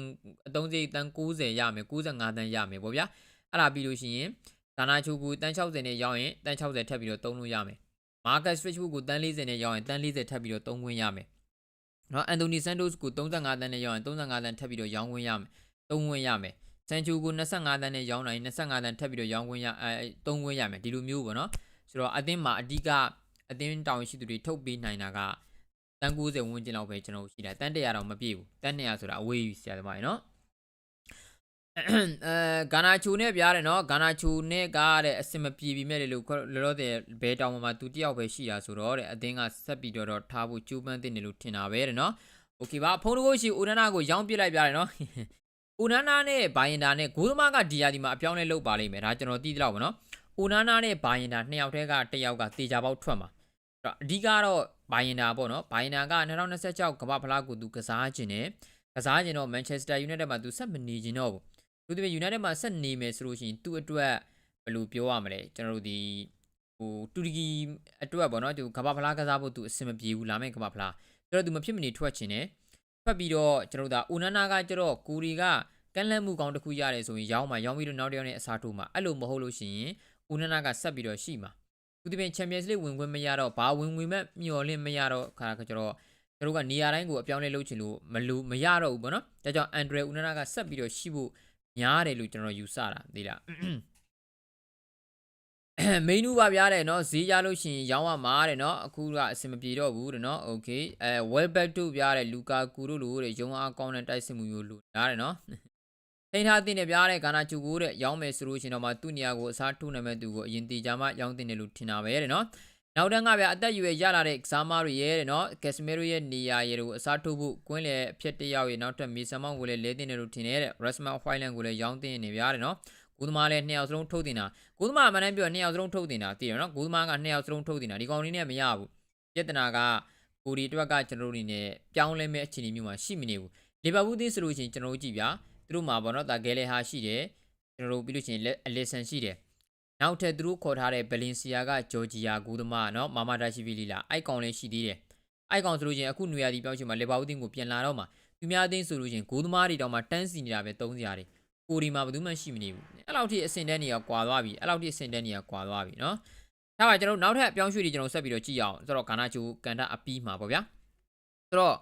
S1: အသုံးစရိတ်တန်း90ရမယ်65တန်းရမယ်ပေါ့ဗျာအဲ့ဒါပြီးလို့ရှိရင်ဒါနာချိုကူတန်း60နဲ့ရောင်းရင်တန်း60ထပ်ပြီးတော့တုံးလို့ရမယ် Marcus Rashford ကိုတန်း40နဲ့ရောင်းရင်တန်း40ထပ်ပြီးတော့သုံးခွင့်ရမယ်။ နော် Anthony Santos ကို35တန်းနဲ့ရောင်းရင်35တန်းထပ်ပြီးတော့ရောင်းခွင့်ရမယ်။သုံးခွင့်ရမယ်။ Sancho ကို25တန်းနဲ့ရောင်းနိုင်25တန်းထပ်ပြီးတော့ရောင်းခွင့်ရအဲသုံးခွင့်ရမယ်ဒီလိုမျိုးပေါ့နော်။ဆိုတော့အသင်းမှာအဓိကအသင်းတောင်းရှိသူတွေထုတ်ပေးနိုင်တာကတန်း90ဝန်းကျင်လောက်ပဲကျွန်တော်တို့ရှိတာတန်း100တော့မပြည့်ဘူး။တန်း100ဆိုတာအဝေးကြီးဆရာသမားရေနော်။ အဲဂါနာချိုနဲ့ပြရတယ်နော်ဂါနာချိုနဲ့ကတဲ့အစင်မပြေပြီမဲ့လေလို့လောလောဆယ်ဘဲတောင်မှာသူတယောက်ပဲရှိတာဆိုတော့တဲ့အတင်းကဆက်ပြီးတော့ထားဖို့ကြိုးပမ်းတင်တယ်လို့ထင်တာပဲတဲ့နော်โอเคပါဖုန်းတကုတ်ရှိဦးနနာကိုရောင်းပစ်လိုက်ပြရတယ်နော်ဦးနနာနဲ့ဘိုင်ယန်တာနဲ့ဂိုးသမားကဒီယာဒီမှာအပြောင်းလဲလုပ်ပါလိမ့်မယ်ဒါကျွန်တော်သိသလောက်ပါနော်ဦးနနာနဲ့ဘိုင်ယန်တာနှစ်ယောက်တည်းကတစ်ယောက်ကတေချာပေါက်ထွက်မှာအဲ့တော့အဓိကတော့ဘိုင်ယန်တာပေါ့နော်ဘိုင်ယန်တာက2026ကမ္ဘာဖလားကိုသူကစားခြင်းနဲ့ကစားခြင်းတော့ Manchester United မှာသူဆက်မနေခြင်းတော့ဘူး သူတို့ United မှာဆက်နေမယ်ဆိုလို့ရှိရင်သူ့အတွက်ဘယ်လိုပြောရမလဲကျွန်တော်တို့ဒီဟိုတူရကီအတွက်ပေါ့နော်သူကမ္ဘာဖလားကစားဖို့သူအဆင်မပြေဘူးလာမယ့်ကမ္ဘာဖလားဆိုတော့သူမဖြစ်မနေထွက်ချင်တယ်ထွက်ပြီးတော့ကျွန်တော်တို့ဒါအိုနာနာကကျတော့ကိုရီကကန့်လန့်မှုကောင်းတစ်ခုရတယ်ဆိုရင်ရောင်းမှာရောင်းပြီးတော့နောက်တစ်ယောက်နဲ့အစားထိုးမှာအဲ့လိုမဟုတ်လို့ရှိရင်အိုနာနာကဆက်ပြီးတော့ရှိမှာသူဒီပင် Champions League ဝင်ခွင့်မရတော့ဘာဝင်ဝင်မဲ့မျော်လင့်မရတော့ခါကျတော့ကျွန်တော်ကနေရာတိုင်းကိုအပြောင်းလဲလုပ်ချင်လို့မလို့မရတော့ဘူးပေါ့နော်ဒါကြောင့်အန်ဒရယ်ဦးနာနာကဆက်ပြီးတော့ရှိဖို့ များတယ်လို့ကျွန်တော်ယူဆတာသိလားမိနူပါဗျာတဲ့เนาะဈေးရလို့ရှိရင်ရောင်းရမှာတဲ့เนาะအခုကအဆင်မပြေတော့ဘူးတဲ့เนาะโอเคအဲ well back တို့ဗျာတဲ့လူကာကူတို့လို့တဲ့ရုံအားကောင်းတဲ့တိုက်စစ်မှုမျိုးလို့နားတယ်เนาะထိန်းထားတင်တယ်ဗျာတဲ့ကာနာချူကိုတဲ့ရောင်းမယ်ဆိုလို့ရှိရင်တော့မှသူ့နေရာကိုအစားထိုးနိုင်မဲ့သူကိုအရင်တေချာမှရောင်းတင်တယ်လို့ထင်တာပဲတဲ့เนาะ နောက်တန်းကဗျာအသက်အရွယ်ရလာတဲ့ကစားမားတွေရဲ့တဲ့နော်ကက်စမီရိုရဲ့နေရာရဲ့ကိုအစားထိုးဖို့ကွင်းလေအဖြစ်တယောက်ရဲ့နောက်ထပ်မီဆန်မောင်ကိုလည်းလဲတင်တယ်လို့ထင်တယ်တဲ့ရက်စမန်ဟွိုင်းလန်ကိုလည်းရောင်းတင်နေဗျာတဲ့နော်ကိုသမားလည်းနှစ်ယောက်စလုံးထုတ်တင်တာကိုသမားမှန်တယ်ပြောနှစ်ယောက်စလုံးထုတ်တင်တာသိရနော်ကိုသမားကနှစ်ယောက်စလုံးထုတ်တင်တာဒီကောင်လေးနဲ့မရဘူးပြဿနာကကိုဒီအတွက်ကကျွန်တော်တို့အနေနဲ့ပြောင်းလဲမဲ့အခြေအနေမျိုးမှာရှိမနေဘူးလီဗာပူးသင်းဆိုလို့ရှိရင်ကျွန်တော်တို့ကြည့်ဗျာသူတို့မှာဘောနော်ဒါဂဲလေဟာရှိတယ်ကျွန်တော်တို့ပြီးလို့ရှိရင်အလီဆန်ရှိတယ် နောက်ထပ်သူတို့ခေါ်ထားတဲ့ဘလင်စီယာကဂျော်ဂျီယာဂူးသမားနော်မာမာဒါရှိဗီလီလာအိုက်ကောင်လည်းရှိသေးတယ်အိုက်ကောင်ဆိုလို့ချင်းအခုနွေရာသီပြောင်းချင်မှာလေဘာဦးတင်းကိုပြန်လာတော့မှာသူများအသင်းဆိုလို့ချင်းဂိုးသမားတွေတောင်မှတန်းစီနေတာပဲသုံးစရာတွေကိုဒီမှာဘယ်သူမှရှိမနေဘူးအဲ့လောက်ထိအဆင်တန်းနေရကွာသွားပြီအဲ့လောက်ထိအဆင်တန်းနေရကွာသွားပြီနော်ဒါပါကျွန်တော်နောက်ထပ်အပြောင်းရွှေ့တွေကျွန်တော်ဆက်ပြီးတော့ကြည့်အောင်ဆိုတော့ဂါနာချိုကန်တာအပီးမှာပေါ့ဗျာဆိုတော့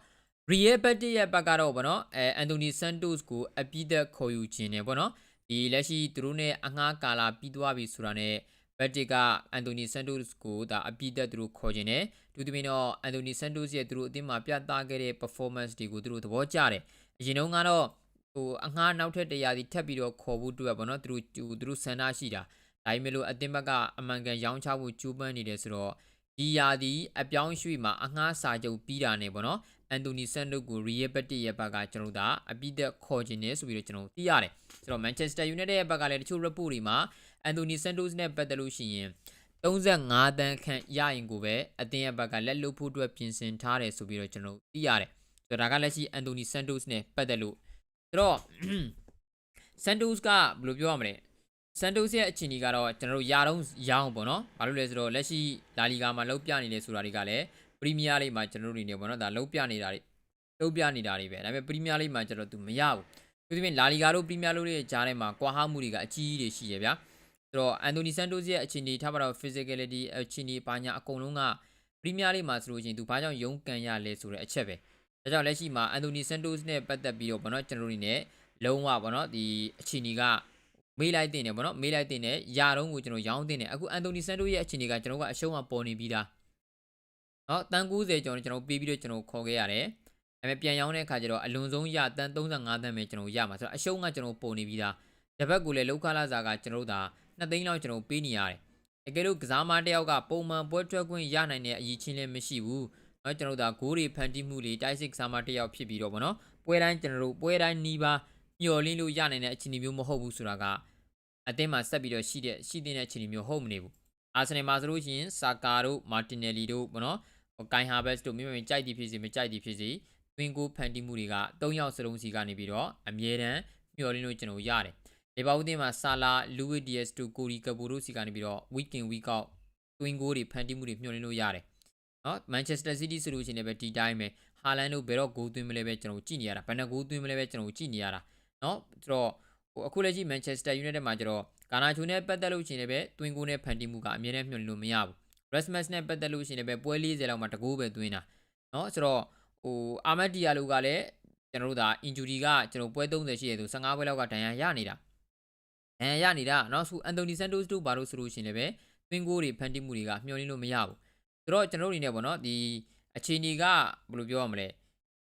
S1: Real Betis ရဲ့ဘက်ကတော့ဗောနော်အဲအန်တိုနီဆန်တိုစ်ကိုအပြည့်သက်ခေါ်ယူခြင်းနေဗောနော် ဒီလက်ရှိသူတို့နဲ့အငှားကာလာပြီးသွားပြီဆိုတာနဲ့ဘက်တစ်ကအန်တိုနီဆန်တိုစ်ကိုဒါအပြည့်သက်သူတို့ခေါ်ခြင်းနဲ့သူသမီးတော့အန်တိုနီဆန်တိုစ်ရဲ့သူတို့အသင်းမှာပြသခဲ့တဲ့ performance တွေကိုသူတို့သဘောကျတယ်အရင်တုန်းကတော့ဟိုအငှားနောက်ထပ်တရားစီထပ်ပြီးတော့ခေါ်ဖို့တွေ့ရပါတော့သူတို့သူတို့ဆန္ဒရှိတာဒါပေမဲ့လို့အသင်းဘက်ကအမှန်ကန်ရောင်းချဖို့ကြိုးပမ်းနေတယ်ဆိုတော့ ဒီယာဒီအပြောင်းရွှေ့မှာအငှားစာချုပ်ပြီးတာနေပေါ့နော်အန်တိုနီဆန်တိုကိုရီယယ်ဘက်တစ်ရဲ့ဘက်ကကျွန်တော်တို့အပိသက်ခေါ်ခြင်းနေဆိုပြီးတော့ကျွန်တော်သိရတယ်ဆိုတော့ Manchester United ရဲ့ဘက်ကလည်းတချို့ report တွေမှာအန်တိုနီဆန်တိုစ်နဲ့ပတ်သက်လို့ရှိရင်35တန်းခန့်ရရင်ကိုပဲအသင်းရဲ့ဘက်ကလက်လွတ်ဖို့အတွက်ပြင်ဆင်ထားတယ်ဆိုပြီးတော့ကျွန်တော်သိရတယ်ဆိုတော့ဒါကလက်ရှိအန်တိုနီဆန်တိုစ်နဲ့ပတ်သက်လို့ဆိုတော့ဆန်တိုစ်ကဘယ်လိုပြောရမလဲ ဆန်တိုစ်ရဲ့အခြေအနေကတော့ကျွန်တော်တို့ယာတော့ရောင်းပေါ့နော်။ဘာလို့လဲဆိုတော့လက်ရှိလာလီဂါမှာလောက်ပြနေတယ်ဆိုတာတွေကလည်းပရီးမီးယားလိဂ်မှာကျွန်တော်တို့နေနေပေါ့နော်။ဒါလောက်ပြနေတာတွေလောက်ပြနေတာတွေပဲ။ဒါပေမဲ့ပရီးမီးယားလိဂ်မှာကျွန်တော်သူမရဘူးသူသဖြင့်လာလီဂါတို့ပရီးမီးယားလိရဲ့ကြားထဲမှာကွာဟမှုတွေကအကြီးကြီးတွေရှိရဗျာဆိုတော့အန်တိုနီဆန်တိုစ်ရဲ့အခြေအနေထားပါတော့ physicality အခြေအနေပါညာအကုန်လုံးကပရီးမီးယားလိမှာဆိုလို့ရှိရင်သူဘာကြောင့်ရုန်းကန်ရလဲဆိုတဲ့အချက်ပဲဒါကြောင့်လက်ရှိမှာအန်တိုနီဆန်တိုစ်နဲ့ပတ်သက်ပြီးတော့ဗောနော်ကျွန်တော်တို့အနေနဲ့လုံးဝဗောနော်ဒီအခြေအနေက မေးလိုက်တင်တယ်ဗောနော်မေးလိုက်တင်တယ်ရာတုံးကိုကျွန်တော်ရောင်းတင်တယ်အခုအန်တိုနီဆန်တိုရဲ့အခြေအနေကကျွန်တော်ကအရှုံးမှာပေါ်နေပြီးသားနော်တန်90ကျော်ကျွန်တော်ပေးပြီးတော့ကျွန်တော်ခေါ်ခဲ့ရတယ်ဒါပေမဲ့ပြန်ရောင်းတဲ့အခါကျတော့အလွန်ဆုံးရတန်35တန်ပဲကျွန်တော်ရမှာဆိုတော့အရှုံးကကျွန်တော်ပေါ်နေပြီးသားတပတ်ကိုလည်းလောက်ခလာစာကကျွန်တော်တို့ဒါ2သိန်းလောက်ကျွန်တော်ပေးနေရတယ်တကယ်လို့ကစားမတယောက်ကပုံမှန်ပွဲထွက်ခွင့်ရနိုင်တဲ့အရည်ချင်းလည်းမရှိဘူးနော်ကျွန်တော်တို့ဒါဂိုးတွေဖန်တီးမှုတွေတိုက်စစ်ကစားမတယောက်ဖြစ်ပြီးတော့ဗောနော်ပွဲတိုင်းကျွန်တော်တို့ပွဲတိုင်းနီးပါး မျော်လင့်လို့ရနိုင်တဲ့အခြေအနေမျိုးမဟုတ်ဘူးဆိုတာကအသင်းမှာဆက်ပြီးတော့ရှိတဲ့ရှိတဲ့အခြေအနေမျိုးဟုတ်မနေဘူးအာဆင်နယ်မှာဆိုလို့ရှိရင်ဆာကာတို့မာတင်နယ်လီတို့ဗောနော်ကိုင်ဟာဘက်စ်တို့မိမကြိုက်သည်ဖြစ်စီမကြိုက်သည်ဖြစ်စီတွင်ကိုဖန်တီးမှုတွေက၃ယောက်စလုံးစီကနေပြီးတော့အမြဲတမ်းမျှော်လင့်လို့ကျွန်တော်ရတယ်လေဘာဦးတင်မှာဆာလာလူဝီဒီယက်စ်တို့ကိုရီကပူတို့စီကနေပြီးတော့ weekend week out တွင်ကိုတွေဖန်တီးမှုတွေမျှော်လင့်လို့ရတယ်နော်မန်ချက်စတာစီးတီးဆိုလို့ရှိရင်လည်းပဲဒီတိုင်းပဲဟာလန်တို့ဘယ်တော့ဂိုးသွင်းမလဲပဲကျွန်တော်ကြည့်နေရတာဘယ်နှဂိုးသွင်းမလဲပဲကျွန်တော်ကြည့်နေရတာ နော်ဆိုတော့ဟိုအခုလက်ရှိမန်ချက်စတာယူနိုက်တက်မှာကျတော့ကာနာချိုနဲ့ပတ်သက်လို့ရှိရင်လည်းပဲတွင်ကိုနဲ့ဖန်တီးမှုကအမြဲတမ်းမျှော်လင့်လို့မရဘူး Rasmus နဲ့ပတ်သက်လို့ရှိရင်လည်းပဲပွဲ40လောက်မှာတကိုးပဲသွင်းတာနော်ဆိုတော့ဟိုအာမတ်တီယာလိုကလည်းကျွန်တော်တို့ဒါ injury ကကျွန်တော်ပွဲ30ရှိရသူ15ပွဲလောက်ကဒဏ်ရာရနေတာဒဏ်ရာရနေတာနော်ဆိုအန်တိုနီဆန်တိုစ်တို့ဘာလို့ဆိုလို့ရှိရင်လည်းပဲတွင်းကိုတွေဖန်တီးမှုတွေကမျှော်လင့်လို့မရဘူးဆိုတော့ကျွန်တော်တို့အနေနဲ့ပေါ့နော်ဒီအခြေအနေကဘယ်လိုပြောရမလဲ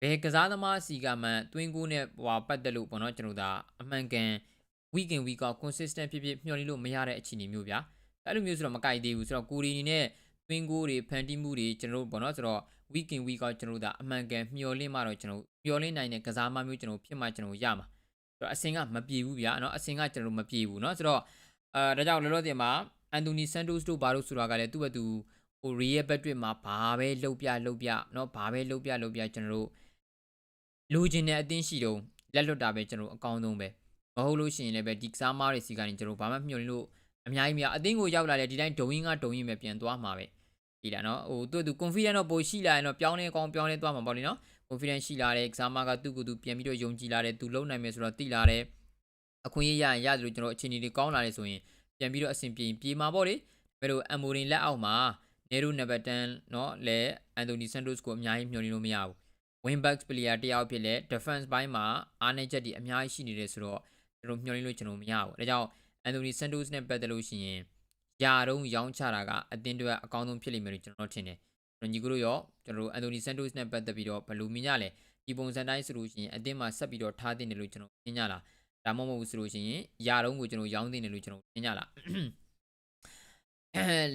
S1: ဘယ်ကစားသမားစီကမှန်တွင်းကိုနဲ့ဟိုပတ်သက်လို့ပေါ့နော်ကျွန်တော်ဒါအမှန်ကန် weekend week out consistent ဖြစ်ဖြစ်မျှော်လင့်လို့မရတဲ့အခြေအနေမျိုးဗျာအဲ့လိုမျိုးဆိုတော့မကြိုက်သေးဘူးဆိုတော့ကိုရီအနေနဲ့တွင်းကိုတွေဖန်တီးမှုတွေကျွန်တော်တို့ပေါ့နော်ဆိုတော့ weekend week out ကျွန်တော်တို့ဒါအမှန်ကန်မျှော်လင့်မှတော့ကျွန်တော်မျှော်လင့်နိုင်တဲ့ကစားမမျိုးကျွန်တော်ဖြစ်မှကျွန်တော်ရမှာဆိုတော့အစင်ကမပြေဘူးဗျာเนาะအစင်ကကျွန်တော်မပြေဘူးเนาะဆိုတော့အဲဒါကြောင့်လောလောဆယ်မှာအန်တိုနီဆန်တိုစ်တို့ဘာလို့ဆိုတာကလည်းသူ့ဘက်သူဟိုရီရဲ့ဘက်တွင်မှာဘာပဲလှုပ်ပြလှုပ်ပြเนาะဘာပဲလှုပ်ပြလှုပ်ပြကျွန်တော်တို့ လိုချင်တဲ့အသင်းရှိတော့လက်လွတ်တာပဲကျွန်တော်အကောင်းဆုံးပဲမဟုတ်လို့ရှိရင်လည်းပဲဒီကစားမားတွေစီကနေကျွန်တော်ဘာမှမျှော်လင့်လို့အများကြီးမရအသင်းကိုရောက်လာတဲ့ဒီတိုင်းဒုံရင်ကဒုံရင်ပဲပြန်သွားမှာပဲဒီလားနော်ဟိုသူ့သူ confidence တော့ပိုရှိလာရင်တော့ပြောင်းလဲကောင်းပြောင်းလဲသွားမှာပေါ့လေနော် confidence ရှိလာတယ် exam ကသူ့ကိုယ်သူပြန်ပြီးတော့ယုံကြည်လာတယ်သူလုံနိုင်မယ်ဆိုတော့သိလာတယ်အခွင့်အရေးရရင်ရတယ်လို့ကျွန်တော်အခြေအနေတွေကောင်းလာတယ်ဆိုရင်ပြန်ပြီးတော့အဆင်ပြေပြေမှာပေါ့လေဘယ်လိုအမိုရင်လက်အောက်မှာနေရိုနံပါတ်10เนาะလဲအန်တိုနီဆန်တိုစ်ကိုအများကြီးမျှော်လင့်လို့မရဘူး wing back player တယောက်ဖြစ်လဲ defense ဘိုင်းမှာအားနည်းချက်တွေအများကြီးရှိနေတယ်ဆိုတော့ကျွန်တော်မျှော်လင့်လို့ကျွန်တော်မရဘူးဒါကြောင့်အန်တိုနီဆန်တိုစ်နဲ့ပတ်သက်လို့ရှိရင်ယာတုံးရောင်းချတာကအတင်းတွေအကောင်းဆုံးဖြစ်လိမ့်မယ်လို့ကျွန်တော်ထင်တယ်ကျွန်တော်ညီကတို့ရောကျွန်တော်တို့အန်တိုနီဆန်တိုစ်နဲ့ပတ်သက်ပြီးတော့ဘယ်လိုမြင်ကြလဲဒီပုံစံတိုင်းဆိုလို့ရှိရင်အတင်းမှာဆက်ပြီးတော့ထားတင်တယ်လို့ကျွန်တော်မြင်ကြလားဒါမှမဟုတ်ဘူးဆိုလို့ရှိရင်ယာတုံးကိုကျွန်တော်ရောင်းတင်တယ်လို့ကျွန်တော်မြင်ကြလား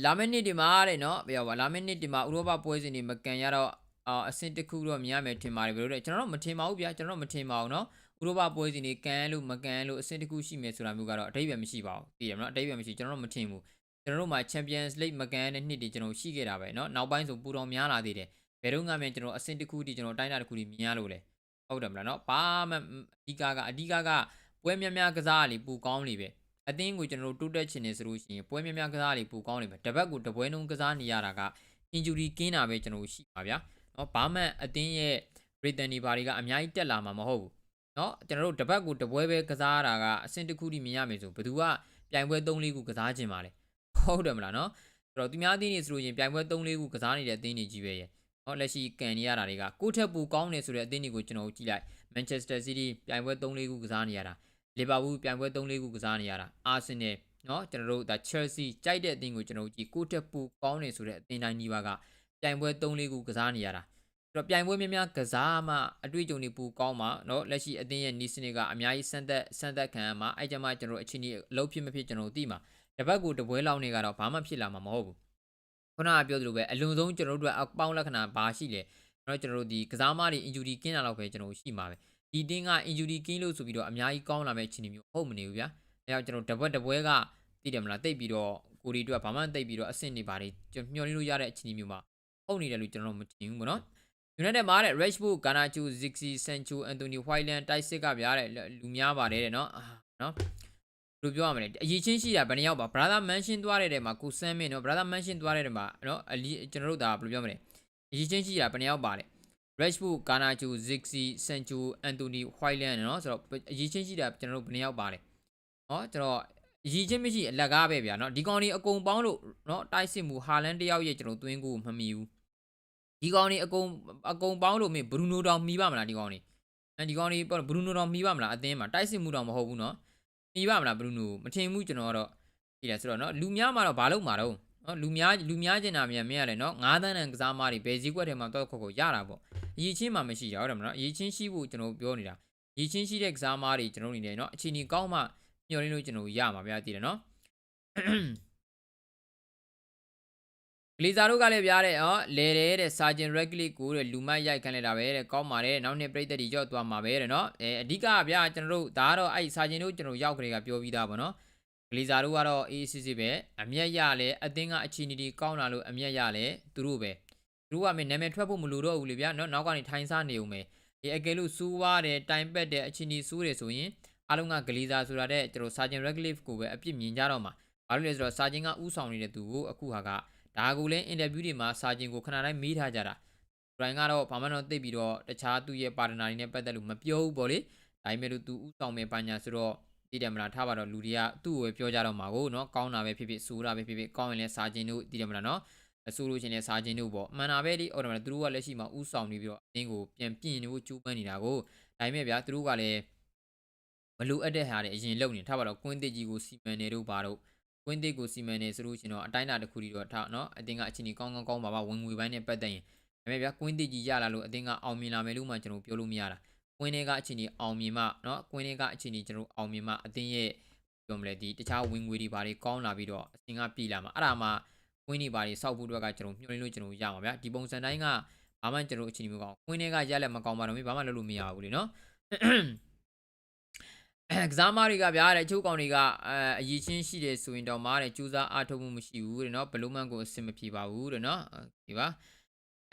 S1: လာမယ့်နေ့ဒီမှာတဲ့နော်ပြောပါလာမယ့်နေ့ဒီမှာဥရောပပွဲစဉ်တွေမကန်ရတော့ အာအဆင့်တစ်ခုတော့မြင်ရမယ်ထင်ပါတယ်ဘယ်လိုလဲကျွန်တော်တို့မထင်ပါဘူးဗျာကျွန်တော်တို့မထင်ပါဘူးနော်ဥရောပပွဲစဉ်တွေကန်လို့မကန်လို့အဆင့်တစ်ခုရှိမယ်ဆိုတာမျိုးကတော့အတိတ်ပဲမရှိပါဘူးသိရမလားအတိတ်ပဲမရှိကျွန်တော်တို့မထင်ဘူးကျွန်တော်တို့မှာ Champions League မကန်တဲ့နှစ်တွေကျွန်တော်ရှိခဲ့တာပဲเนาะနောက်ပိုင်းဆိုပူတော်များလာသေးတယ်ဘယ်တော့မှမကျွန်တော်အဆင့်တစ်ခုတည်းကျွန်တော်တိုင်းတာတစ်ခုတည်းမြင်ရလို့လေဟုတ်တယ်မလားเนาะဘာမှအဓိကကအဓိကကပွဲများများကစားလေပူကောင်းလေပဲအသင်းကိုကျွန်တော်တို့တိုးတက်ချင်နေဆိုလို့ရှိရင်ပွဲများများကစားလေပူကောင်းလေပဲတပတ်ကိုတပွဲလုံးကစားနေရတာက injury ကင်းတာပဲကျွန်တော်ရှိပါဗျာ เนาะဘာမှအသင်းရဲ့ return တွေဘာတွေကအများကြီးတက်လာမှာမဟုတ်ဘူးเนาะကျွန်တော်တို့တပတ်ကိုတပွဲပဲကစားရတာကအဆင့်တစ်ခုတည်းမြင်ရမယ်ဆိုဘယ်သူကပြိုင်ပွဲ3လေးခုကစားခြင်းပါလဲဟုတ်တယ်မလားနော်ဆိုတော့သူများအသင်းတွေဆိုလို့ရင်ပြိုင်ပွဲ3လေးခုကစားနေတဲ့အသင်းတွေကြီးပဲရဲ့ဟောလက်ရှိကန်နေရတာတွေကကိုထက်ပူကောင်းနေဆိုတဲ့အသင်းတွေကိုကျွန်တော်ကြည့်လိုက် Manchester City ပြိုင်ပွဲ3လေးခုကစားနေရတာ Liverpool ပြိုင်ပွဲ3လေးခုကစားနေရတာ Arsenal เนาะကျွန်တော်တို့ဒါ Chelsea ကြိုက်တဲ့အသင်းကိုကျွန်တော်ကြည့်ကိုထက်ပူကောင်းနေဆိုတဲ့အသင်းတိုင်းကြီးပါက ပြိုင်ပွဲ3လေးခုကစားနေရတာဆိုတော့ပြိုင်ပွဲများများကစားမှအတွေ့အကြုံတွေပူကောင်းမှเนาะလက်ရှိအသင်းရဲ့နီးစနစ်ကအများကြီးစမ်းသက်စမ်းသက်ခံရမှာအဲ့ကြမှာကျွန်တော်အချင်းကြီးအလုပ်ဖြစ်မဖြစ်ကျွန်တော်သိမှာတပတ်ကိုတပွဲလောက်နေကတော့ဘာမှဖြစ်လာမှာမဟုတ်ဘူးခုနကပြောသလိုပဲအလွန်ဆုံးကျွန်တော်တို့အပေါင်းလက္ခဏာဘာရှိလဲကျွန်တော်ကျွန်တော်တို့ဒီကစားမတွေ injury ကင်းလာတော့ပဲကျွန်တော်ရှိမှာပဲဒီတင်းက injury ကင်းလို့ဆိုပြီးတော့အများကြီးကောင်းလာမဲ့အခြေအနေမျိုးဟုတ်မနေဘူးဗျာအဲကြောင့်ကျွန်တော်တပတ်တပွဲကသိတယ်မလားတိတ်ပြီးတော့ကိုရီတို့ကဘာမှတိတ်ပြီးတော့အဆင့်နေပါတယ်ကျွန်တော်မျှော်လင့်လို့ရတဲ့အခြေအနေမျိုးမှာ အုပ်နေတယ်လို့ကျွန်တော်တို့မထင်ဘူးပေါ့နော် United မှာတဲ့ Rashford, Garnacho, Zixi, Sancho, Anthony Whiteland တိုက်စစ်ကဗျာတဲ့လူများပါတယ်တဲ့နော်နော်ဘယ်လိုပြောရမလဲအရေးချင်းရှိတာဘယ်နှယောက်ပါ brother mention သွားတဲ့တဲမှာကိုစမ်းမင်းနော် brother mention သွားတဲ့တဲမှာနော်အလီကျွန်တော်တို့ဒါဘယ်လိုပြောမလဲအရေးချင်းရှိတာဘယ်နှယောက်ပါလဲ Rashford, Garnacho, Zixi, Sancho, Anthony Whiteland နော်ဆိုတော့အရေးချင်းရှိတာကျွန်တော်တို့ဘယ်နှယောက်ပါလဲဟောကျွန်တော်အရေးချင်းမရှိအလကားပဲဗျာနော်ဒီကောင်ဒီအကုန်ပေါင်းလို့နော်တိုက်စစ်မှုဟာလန်တယောက်ရဲ့ကျွန်တော်သွင်းကိုမမီဘူး ဒီကောင်တွေအကုန်အကုန်ပေါင်းလို့မင်းဘရူနိုတောင်မီပါမလားဒီကောင်တွေအဲဒီကောင်တွေဘရူနိုတောင်မီပါမလားအသင်းမှာတိုက်စစ်မှုတောင်မဟုတ်ဘူးเนาะမီပါမလားဘရူနိုမထင်ဘူးကျွန်တော်ကတော့ဒီလဲဆိုတော့เนาะလူများမှာတော့ဘာလို့မှာတော့နော်လူများလူများကျင်တာမြန်မင်းရတယ်နော်9တန်းတန်ကစားမားတွေဘယ်စည်းကွက်ထဲမှာတော့ခုတ်ခုတ်ရတာပေါ့အရေးချင်းမှမရှိတာဟုတ်တယ်မနော်အရေးချင်းရှိဖို့ကျွန်တော်ပြောနေတာအရေးချင်းရှိတဲ့ကစားမားတွေကျွန်တော်အနေနဲ့နော်အချိန်ကြီးကောင်းမှညှော်ရင်းလို့ကျွန်တော်ရမှာဗျာတည်တယ်နော် ဂလီဇာတို့ကလည်းပြားတဲ့ဟောလဲတယ်တဲ့စာဂျင်ရက်ဂလစ်ကိုတဲ့လူမတ်ရိုက်ခံလိုက်တာပဲတဲ့ကောင်းပါတယ်နောက်နှစ်ပြိသက်တွေကြော့သွားမှာပဲတဲ့နော်အဲအဓိကဗျာကျွန်တော်တို့ဒါကတော့အဲ့စာဂျင်တို့ကျွန်တော်ရောက်ကြတဲ့ကပြောပြီးသားပေါ့နော်ဂလီဇာတို့ကတော့အေးစစ်စစ်ပဲအမျက်ရလဲအသင်းကအချီနီတီကောင်းလာလို့အမျက်ရလဲသူတို့ပဲသူတို့ကမင်းနာမည်ထွက်ဖို့မလိုတော့ဘူးလေဗျာနော်နောက်ကနေထိုင်စားနေဦးမယ်ဒီအကယ်လို့စူးွားတယ်တိုင်ပက်တယ်အချီနီစူးတယ်ဆိုရင်အားလုံးကဂလီဇာဆိုတာတဲ့ကျွန်တော်စာဂျင်ရက်ဂလစ်ကိုပဲအပြစ်မြင်ကြတော့မှာဘာလို့လဲဆိုတော့စာဂျင်ကဥဆောင်နေတဲ့သူကိုအခုဟာက ဒါကိုလည်းအင်တာဗျူးတွေမှာစာချင်းကိုခဏတိုင်းမေးထားကြတာဒရိုင်ကတော့ဘာမှတော့သိပြီးတော့တခြားသူ့ရဲ့ပါတနာတွေနဲ့ပတ်သက်လို့မပြောဘူးပေါ့လေဒါပေမဲ့လို့သူဥဆောင်မဲ့ပညာဆိုတော့ဒီတယ်မလားထားပါတော့လူတွေကသူ့ကိုပဲပြောကြတော့မှာကိုနော်ကောင်းတာပဲဖြစ်ဖြစ်ဆိုးတာပဲဖြစ်ဖြစ်ကောင်းရင်လည်းစာချင်းတို့ဒီတယ်မလားနော်အဆိုးလို့ရှင်လည်းစာချင်းတို့ပေါ့မှန်တာပဲဒီအော်တယ်မလားသူတို့ကလက်ရှိမှာဥဆောင်နေပြီးတော့အတင်းကိုပြန်ပြင်နေဖို့ကြိုးပမ်းနေတာကိုဒါပေမဲ့ဗျာသူတို့ကလည်းမလိုအပ်တဲ့ဟာတွေအရင်လုပ်နေထားပါတော့ကွင်းတစ်ကြီးကိုစီမံနေတို့ပါတော့ ဝင်းသစ်ကိုစီမံနေဆိုလို့ရှင်တော့အတိုင်းအတာတစ်ခုတည်းတော့ထားနော်အတင်းကအချင်းကြီးကောင်းကောင်းကောင်းပါပါဝင်ငွေပိုင်းနဲ့ပတ်သက်ရင်ဒါပေမဲ့ဗျာကွင်းသစ်ကြီးရလာလို့အတင်းကအောင်မြင်လာမယ်လို့မှကျွန်တော်ပြောလို့မရတာကွင်းတွေကအချင်းကြီးအောင်မြင်မှနော်ကွင်းတွေကအချင်းကြီးကျွန်တော်အောင်မြင်မှအတင်းရဲ့ပြောမလဲဒီတခြားဝင်ငွေတွေဘာတွေကောင်းလာပြီးတော့အစင်ကပြည်လာမှာအဲ့ဒါမှကွင်းတွေဘာတွေစောက်ဖို့အတွက်ကကျွန်တော်မျှော်လင့်လို့ကျွန်တော်ရမှာဗျာဒီပုံစံတိုင်းကဘာမှကျွန်တော်အချင်းကြီးမကောင်းကွင်းတွေကရလက်မကောင်းပါတော့မင်းဘာမှလုပ်လို့မရဘူးလေနော် ကစားမတွေကဗျာတဲ့အချို့ကောင်တွေကအဲအရည်ချင်းရှိတယ်ဆိုရင်တော့မားတဲ့စူးစမ်းအားထုတ်မှုမရှိဘူးတဲ့နော်ဘလုံးမန်ကိုအဆင်မပြေပါဘူးတဲ့နော်ဒီပါ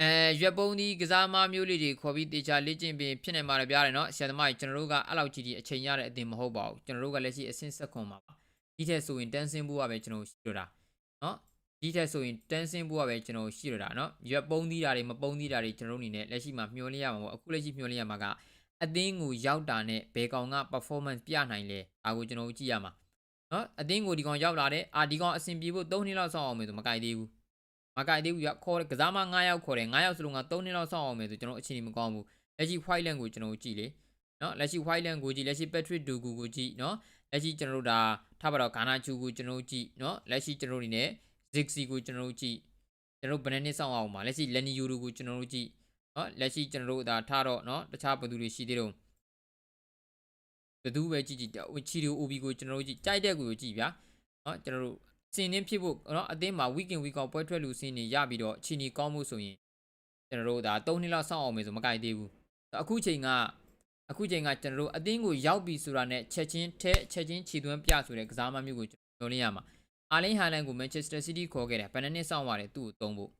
S1: အဲရွက်ပုံးဒီကစားမမျိုးလေးတွေခေါ်ပြီးတေချာလေ့ကျင့်ပင်ဖြစ်နေမှာဗျာတဲ့နော်ဆရာသမားကြီးကျွန်တော်တို့ကအဲ့လောက်ကြီးဒီအချိန်ရတဲ့အတင်မဟုတ်ပါဘူးကျွန်တော်တို့ကလက်ရှိအဆင့်ဆက်ခွန်ပါပါဒီထက်ဆိုရင်တန်းစင်းဖို့ကပဲကျွန်တော်ရှိတော့တာနော်ဒီထက်ဆိုရင်တန်းစင်းဖို့ကပဲကျွန်တော်ရှိတော့တာနော်ရွက်ပုံးသီးတာတွေမပုံးသီးတာတွေကျွန်တော်တို့အနေနဲ့လက်ရှိမှာမျှော်လင့်ရမှာပေါ့အခုလက်ရှိမျှော်လင့်ရမှာက အသင်းကိုရောက်တာနဲ့ဘယ်ကောင်က performance ပြနိုင်လဲဒါကိုကျွန်တော်တို့ကြည့်ရမှာနော်အသင်းကိုဒီကောင်ရောက်လာတဲ့အာဒီကောင်အဆင်ပြေဖို့၃နှစ်လောက်စောင့်အောင်မယ်ဆိုမကြိုက်သေးဘူးမကြိုက်သေးဘူးခေါ်ကစားမ9ယောက်ခေါ်တယ်9ယောက်စလုံးက3နှစ်လောက်စောင့်အောင်မယ်ဆိုကျွန်တော်အချိန်မကောင်းဘူးလက်ရှိ white land ကိုကျွန်တော်ကြည့်လေနော်လက်ရှိ white land ကိုကြည့်လက်ရှိ patrick dugu ကိုကြည့်နော်လက်ရှိကျွန်တော်တို့ဒါထပ်ပါတော့ဂါနာချူကိုကျွန်တော်ကြည့်နော်လက်ရှိကျွန်တော်တို့နေ zixi ကိုကျွန်တော်ကြည့်ကျွန်တော်ဘယ်နှစ်စောင့်အောင်မှာလက်ရှိ lenny yuru ကိုကျွန်တော်ကြည့် နော်လက်ရှိကျွန်တော်တို့ဒါထားတော့နော်တခြားဘသူတွေရှိသေးတော့ဘသူပဲကြည့်ကြည့်ချီဒီ OB ကိုကျွန်တော်တို့ကြည့်ကြိုက်တဲ့ကိုကြည့်ဗျာနော်ကျွန်တော်တို့စင်နှင်းဖြစ်ဖို့နော်အသင်းမှာ weekend week out ပွဲထွက်လူစင်းနေရပြီးတော့ချီနီကောင်းမှုဆိုရင်ကျွန်တော်တို့ဒါ၃နှစ်လောက်စောင့်အောင်မယ်ဆိုမကြိုက်သေးဘူးအခုချိန်ကအခုချိန်ကကျွန်တော်တို့အသင်းကိုရောက်ပြီဆိုတာနဲ့ချက်ချင်းထဲချက်ချင်းခြေသွင်းပြဆိုတဲ့ကစားမမျိုးကိုကျွန်တော်လင်းရမှာအာလင်းဟာလန်ကို Manchester City ခေါ်ခဲ့တယ်ဘယ်နှစ်နှစ်စောင့်ရတယ်သူ့ကိုသုံးဖို့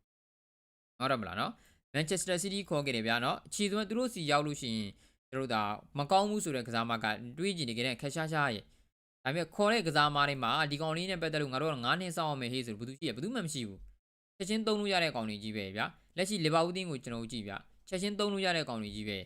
S1: ဟုတ်တယ်မလားနော် မန်ချက်စတာစီးတီးခေါ်ခဲ့တယ်ဗျာနော်အခြေသွမ်းသူတို့စီရောက်လို့ရှိရင်သူတို့ဒါမကောင်းဘူးဆိုတဲ့ကစားမကတွေးကြည့်နေကြတဲ့ခက်ရှားရှားရဲ့ဒါပေမဲ့ခေါ်တဲ့ကစားမတွေမှာဒီကောင်လေးနဲ့ပတ်သက်လို့ငါတို့က9နှစ်စောင့်အောင်မယ်ဟေးဆိုဘူးသူရှိရဘူးသူမှမရှိဘူးချက်ချင်းသုံးလို့ရတဲ့ကောင်တွေကြီးပဲဗျာလက်ရှိလီဗာပူးတင်းကိုကျွန်တော်ကြည့်ဗျာချက်ချင်းသုံးလို့ရတဲ့ကောင်တွေကြီးပဲ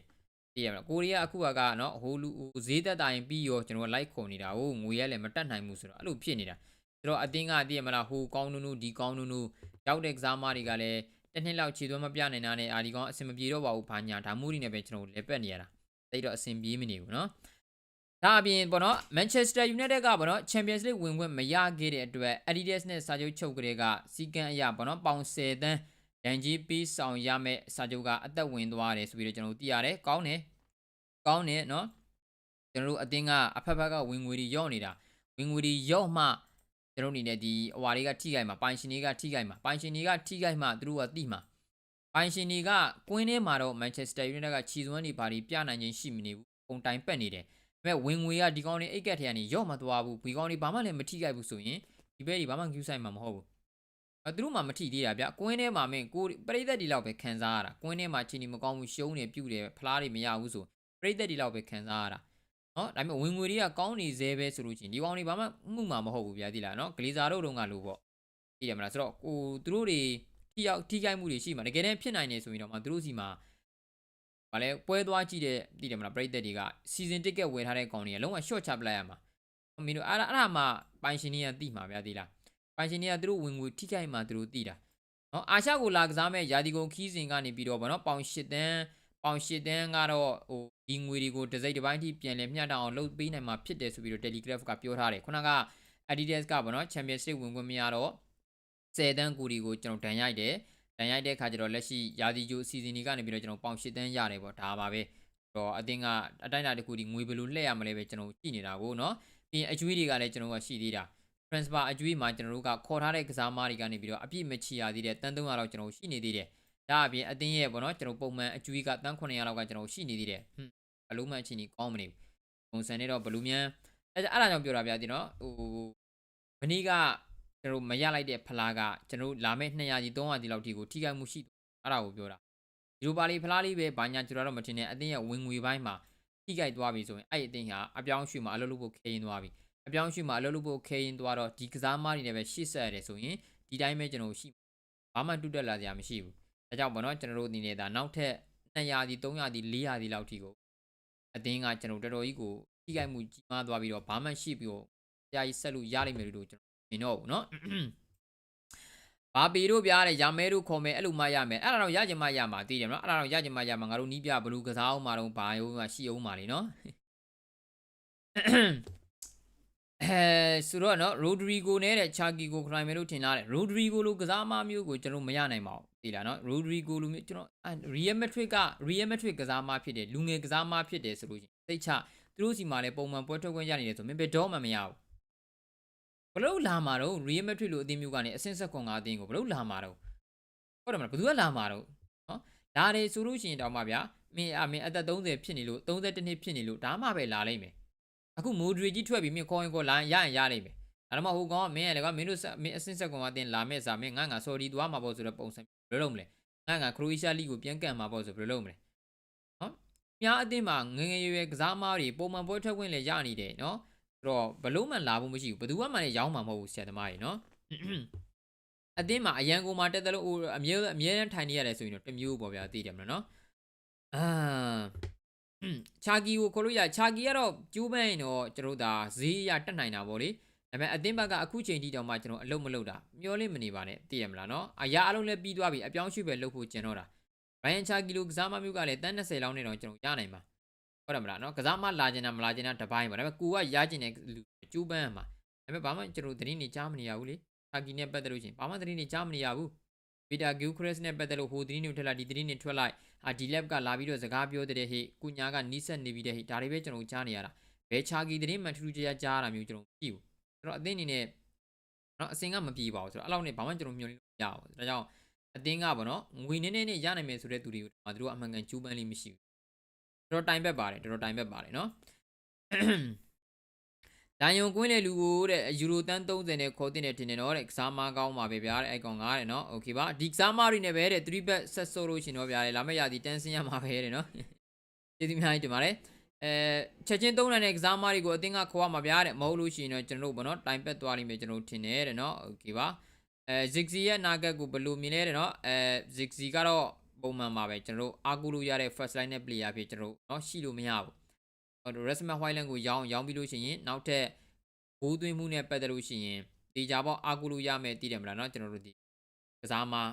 S1: ပြရမလားကိုရီးယားအခုကနော်ဟိုလူဈေးသက်တာရင်ပြီးရောကျွန်တော်ကလိုက်ခုံနေတာဟိုငွေရလည်းမတက်နိုင်ဘူးဆိုတော့အဲ့လိုဖြစ်နေတာဆိုတော့အတင်းကတည်ရမလားဟိုကောင်းနုနုဒီကောင်းနုနုရောက်တဲ့ကစားမတွေကလည်း တစ်နှစ်လောက်ခြေသွမ်းမပြနိုင်တာနဲ့အာဒီကောင်အဆင်မပြေတော့ပါဘူးဘာညာဒါမှမဟုတ်ဒီနဲ့ပဲကျွန်တော်လက်ပတ်နေရတာတိတ်တော့အဆင်ပြေမနေဘူးနော်ဒါအပြင်ပေါ့နော် Manchester United ကပေါ့နော် Champions League ဝင်ခွင့်မရခဲ့တဲ့အတွက် Adidas နဲ့စာချုပ်ချုပ်ကလေးကစီကံအရာပေါ့နော်ပေါင်10သန်းဒဏ်ကြီးပေးဆောင်ရမယ့်စာချုပ်ကအသက်ဝင်သွားတယ်ဆိုပြီးတော့ကျွန်တော်သိရတယ်။ကောင်းတယ်။ကောင်းတယ်နော်။ကျွန်တော်တို့အတင်းကအဖက်ဖက်ကဝင်ငွေတွေရော့နေတာဝင်ငွေတွေရော့မှ ကျွန်တော်အနေနဲ့ဒီအဝါတွေကထိခိုက်မှာပိုင်ရှင်တွေကထိခိုက်မှာပိုင်ရှင်တွေကထိခိုက်မှသူတို့ကသိမှာပိုင်ရှင်တွေကကွင်းထဲမှာတော့ Manchester United ကခြီစွမ်းတွေဘာတွေပြနိုင်ခြင်းရှိမနေဘူးပုံတိုင်ပက်နေတယ်ဒါပေမဲ့ဝင်ငွေကဒီကောင်တွေအိတ်ကက်ထဲကနေရော့မသွားဘူးဒီကောင်တွေဘာမှလည်းမထိခိုက်ဘူးဆိုရင်ဒီဘက်တွေဘာမှ queue site မှာမဟုတ်ဘူးအဲသူတို့မှမထိသေးတာဗျကွင်းထဲမှာမင်းကိုပရိသတ်ဒီလောက်ပဲခံစားရတာကွင်းထဲမှာချီနီမကောင်းဘူးရှုံးနေပြုတ်တယ်ဖလားတွေမရဘူးဆိုပရိသတ်ဒီလောက်ပဲခံစားရတာ နော်ဒါပေမဲ့ဝင်ငွေတွေကကောင်းနေသေးပဲဆိုလို့ချင်းဒီကောင်တွေဘာမှမှုမှာမဟုတ်ဘူးဗျာဒီလားနော်ဂလီဇာတို့တုန်းကလို့ပေါ့သိရမလားဆိုတော့ကိုသူတို့တွေထိရောက်ထိခိုက်မှုတွေရှိမှာတကယ်တမ်းဖြစ်နိုင်နေဆိုရင်တော့မှသူတို့စီမှာဘာလဲပွဲသွားကြည့်တဲ့တည်တယ်မလားပရိသတ်တွေက season ticket ဝယ်ထားတဲ့ကောင်တွေကလုံးဝ short ချပလိုက်ရမှာမင်းတို့အဲ့ဒါအဲ့ဒါမှပိုင်ရှင်တွေကသိမှာဗျာသိလားပိုင်ရှင်တွေကသူတို့ဝင်ငွေထိခိုက်မှသူတို့သိတာနော်အာရှကိုလာကစားမဲ့ယာဒီကုန်ခီးစဉ်ကနေပြီးတော့ဗောနော်ပေါင်၈တန်း ပေါင်၈တန်းကတော့ဟိုဒီငွေတွေကိုတစ်စိတ်တစ်ပိုင်းထိပြန်လဲမျှတအောင်လုပ်ပေးနိုင်မှာဖြစ်တယ်ဆိုပြီးတော့ Telegraph ကပြောထားတယ်ခုနက Adidas ကဗောနော် Champions League ဝင်ခွင့်မရတော့10တန်းကူဒီကိုကျွန်တော်ဒဏ်ရိုက်တယ်ဒဏ်ရိုက်တဲ့အခါကျတော့လက်ရှိယာဒီဂျိုစီဇန်ဒီကနေပြီးတော့ကျွန်တော်ပေါင်၈တန်းရတယ်ပေါ့ဒါပါပဲတော့အတင်းကအတိုင်းအတာတစ်ခုဒီငွေဘယ်လိုလှည့်ရမလဲပဲကျွန်တော်ကြည့်နေတာကိုနော်ပြီးရင်အကျွေးတွေကလည်းကျွန်တော်ကရှိသေးတာ transfer အကျွေးမှာကျွန်တော်တို့ကခေါ်ထားတဲ့ကစားမားတွေကနေပြီးတော့အပြည့်မချီရသေးတဲ့တန်း300လောက်ကျွန်တော်ရှိနေသေးတယ် ဒါအပြင်အတင်းရဲ့ပေါ့နော်ကျွန်တော်ပုံမှန်အကျွေးကတန်း900လောက်ကကျွန်တော်ရှိနေသေးတယ်ဟွန်းဘလုံးမှအချင်းကြီးကောင်းမနေဘူးပုံစံနဲ့တော့ဘလူးမြန်အဲအဲ့ဒါကြောင့်ပြောတာဗျာဒီနော်ဟိုမနေ့ကကျွန်တော်မရလိုက်တဲ့ဖလားကကျွန်တော်လာမဲ့200ကြီး300ကြီးလောက်ထိကိုထိခိုက်မှုရှိအဲ့ဒါကိုပြောတာဒီလိုပါလီဖလားလေးပဲဘာညာကျွန်တော်တော့မထင်နဲ့အတင်းရဲ့ဝင်ငွေပိုင်းမှာထိခိုက်သွားပြီဆိုရင်အဲ့အတင်းဟာအပြောင်းရွှေ့မှာအလုပ်လုပ်ဖို့ခဲရင်သွားပြီအပြောင်းရွှေ့မှာအလုပ်လုပ်ဖို့ခဲရင်သွားတော့ဒီကစားမားတွေနဲ့ပဲရှေ့ဆက်ရတယ်ဆိုရင်ဒီတိုင်းပဲကျွန်တော်ရှိဘာမှတူတက်လာစရာမရှိဘူး ဒါကြောင့်ဘောနော်ကျွန်တော်တို့အနေနဲ့ဒါနောက်ထပ်200ဒီ300ဒီ400ဒီလောက်ထိကိုအတင်းကကျွန်တော်တော်တော်ကြီးကိုထိခိုက်မှုကြီးမားသွားပြီးတော့ဘာမှရှိပြီးတော့ကြာကြီးဆက်လို့ရလိမ့်မယ်လို့ကျွန်တော်မြင်တော့ဘူးเนาะဘာပီတို့ပြားတဲ့ရမဲတို့ခေါ်မယ်အဲ့လိုမှရမယ်အဲ့ဒါတော့ရချင်မှရမှာသိတယ်နော်အဲ့ဒါတော့ရချင်မှရမှာငါတို့နီးပြဘလူးကစားအောင်မှာတော့ဘာရောမှရှိအောင်မှာလေနော်အဲဆိုတော့နော်ရိုဒရီဂိုနဲ့တဲ့ချာကီကိုခရိုင်မဲလို့ထင်လာတယ်ရိုဒရီဂိုလိုကစားမမျိုးကိုကျွန်တော်မရနိုင်ပါဘူး သိလားနော်ရိုဒရီဂိုလိုမျိုးကျွန်တော်ရီယယ်မက်ထရစ်ကရီယယ်မက်ထရစ်ကစားမဖြစ်တယ်လူငယ်ကစားမဖြစ်တယ်ဆိုလို့ရှိရင်သိချသူတို့စီမှာလည်းပုံမှန်ပွဲထုတ်ခွင့်ရနေတယ်ဆိုမင်းဘယ်တော့မှမရဘူးဘလို့လာမှာတော့ Real Madrid လိုအသင်းမျိုးကနေအဆင့်ဆက်ခွန်၅အသင်းကိုဘလို့လာမှာတော့ဟုတ်တယ်မလားဘယ်သူကလာမှာတော့နော်ဒါတွေဆိုလို့ရှိရင်တောင်မှဗျာမင်းအမင်းအသက်30ဖြစ်နေလို့32နှစ်ဖြစ်နေလို့ဒါမှပဲလာလိမ့်မယ်အခုမိုဒရီကြီးထွက်ပြီးမင်းခေါ်ရင်ခေါ်လာရရင်ရလိမ့်မယ် ဒါမှမဟုတ်ကောမင်းရလေကမင်းတို့မင်းအဆင့်ဆက်ခွန်၅အသင်းလာမဲ့စာမင်းငါငါ sorry သွားမှာပေါ့ဆိုတော့ပုံစံဘယ်လိုလုပ်မလဲငါငါခရိုအေးရှားလိကိုပြန်ကန်မှာပေါ့ဆိုဘယ်လိုလုပ်မလဲနော်မြားအသင်းမှာငငယ်ရွယ်ရွယ်ကစားမားတွေပုံမှန်ပွဲထွက်ခွင့်လည်းရနေတယ်နော်တော့ဘလို့မှလာဖို့မရှိဘူးဘယ်သူမှလည်းရောင်းမှာမဟုတ်ဘူးဆရာသမားကြီးနော်အတင်းမှာအရန်ကိုမှာတက်တယ်လို့အမြဲအမြဲတမ်းထိုင်နေရတယ်ဆိုရင်တော့တမျိုးပေါ့ဗျာသိတယ်မလားနော်အာချာကီကိုခေါ်လို့ရချာကီကတော့ကျိုးပန်းရင်တော့ကျွန်တော်ဒါဈေးရတက်နိုင်တာပေါ့လေ ဒါပေမဲ့အတင်းဘက်ကအခုချိန်ထိတောင်မှကျွန်တော်အလုပ်မလုပ်တာမျောလေးမနေပါနဲ့သိရမလားနော်အရာအလုံးလည်းပြီးသွားပြီအပြောင်းရွှေ့ပဲလုပ်ဖို့ကျန်တော့တာဘိုင်ယန်ချာကီလိုကစားမမျိုးကလည်းတန်း20လောက်နဲ့တော့ကျွန်တော်ရနိုင်ပါဟုတ်တယ်မလားနော်ကစားမလာကျင်တာမလာကျင်တာတပိုင်းပါဒါပေမဲ့ကိုကရကျင်တဲ့လူကျိုးပန်းမှာဒါပေမဲ့ဘာမှကျွန်တော်သတင်းနေကြားမနေရဘူးလေဟာကီနဲ့ပတ်သက်လို့ရှင်ဘာမှသတင်းနေကြားမနေရဘူးဗီတာဂူခရစ်နဲ့ပတ်သက်လို့ဟိုသတင်းတွေထွက်လိုက်ဒီသတင်းတွေထွက်လိုက်အာဒီလက်ကလာပြီးတော့စကားပြောတဲ့ဟိကုညာကနီးစက်နေပြီးတဲ့ဟိဒါတွေပဲကျွန်တော်ကြားနေရတာဘယ်ချာကီသတင်းမှထူးထူးခြားခြားကြားရတာမျိုးကျွန်တော်ကြည့်ဘူး အဲ့တော့အသင်းအနေနဲ့နော်အစင်ကမပြေပါဘူးဆိုတော့အဲ့လောက်နဲ့ဘာမှကျွန်တော်မျှော်လင့်လို့မရဘူးဒါကြောင့်အသင်းကပေါ့နော်ငွေနည်းနည်းနဲ့ရနိုင်မယ်ဆိုတဲ့သူတွေကိုသူတို့အမှန်ကန်ကျူးပန်းလေးမရှိဘူးတော်တော်တိုင်ဘက်ပါတယ်တော်တော်တိုင်ဘက်ပါတယ်နော်ဒိုင်ယုံကွင်းတဲ့လူကိုတဲ့ယူရိုတန်း30နဲ့ခေါ်တင်တယ်ထင်တယ်နော်တဲ့ကစားမကောင်းပါပဲဗျာတဲ့အိုက်ကွန်ကတဲ့နော်โอเคပါဒီကစားမတွေနဲ့ပဲတဲ့3ဘက်ဆက်ဆိုလို့ရှင်တော့ဗျာလေလာမယ့်ရာဒီတန်းစင်းရမှာပဲတဲ့နော်ကျေးဇူးများကြီးတင်ပါတယ် အဲချက်ချင်းသုံးတဲ့ကစားမတွေကိုအတင်းကခေါ်ရမှာဗျာတဲ့မဟုတ်လို့ရှိရင်တော့ကျွန်တော်တို့ဘောနော်တိုင်ပက်သွားလိမ့်မယ်ကျွန်တော်ထင်တယ်တဲ့နော်โอเคပါအဲ Ziggy ရဲ့နာဂတ်ကိုဘယ်လိုမြင်လဲတဲ့နော်အဲ Ziggy ကတော့ပုံမှန်ပါပဲကျွန်တော်တို့အားကိုးလို့ရတဲ့ first line နဲ့ player ဖြစ်ကျွန်တော်တို့เนาะရှိလို့မရဘူးဟို Resma Highland ကိုရောင်းရောင်းပြီးလို့ရှိရင်နောက်ထပ်ဘိုးသွင်းမှုနဲ့ပတ်သက်လို့ရှိရင်ဒီကြပေါ့အားကိုးလို့ရမယ်တည်တယ်မလားเนาะကျွန်တော်တို့ဒီကစားမှာ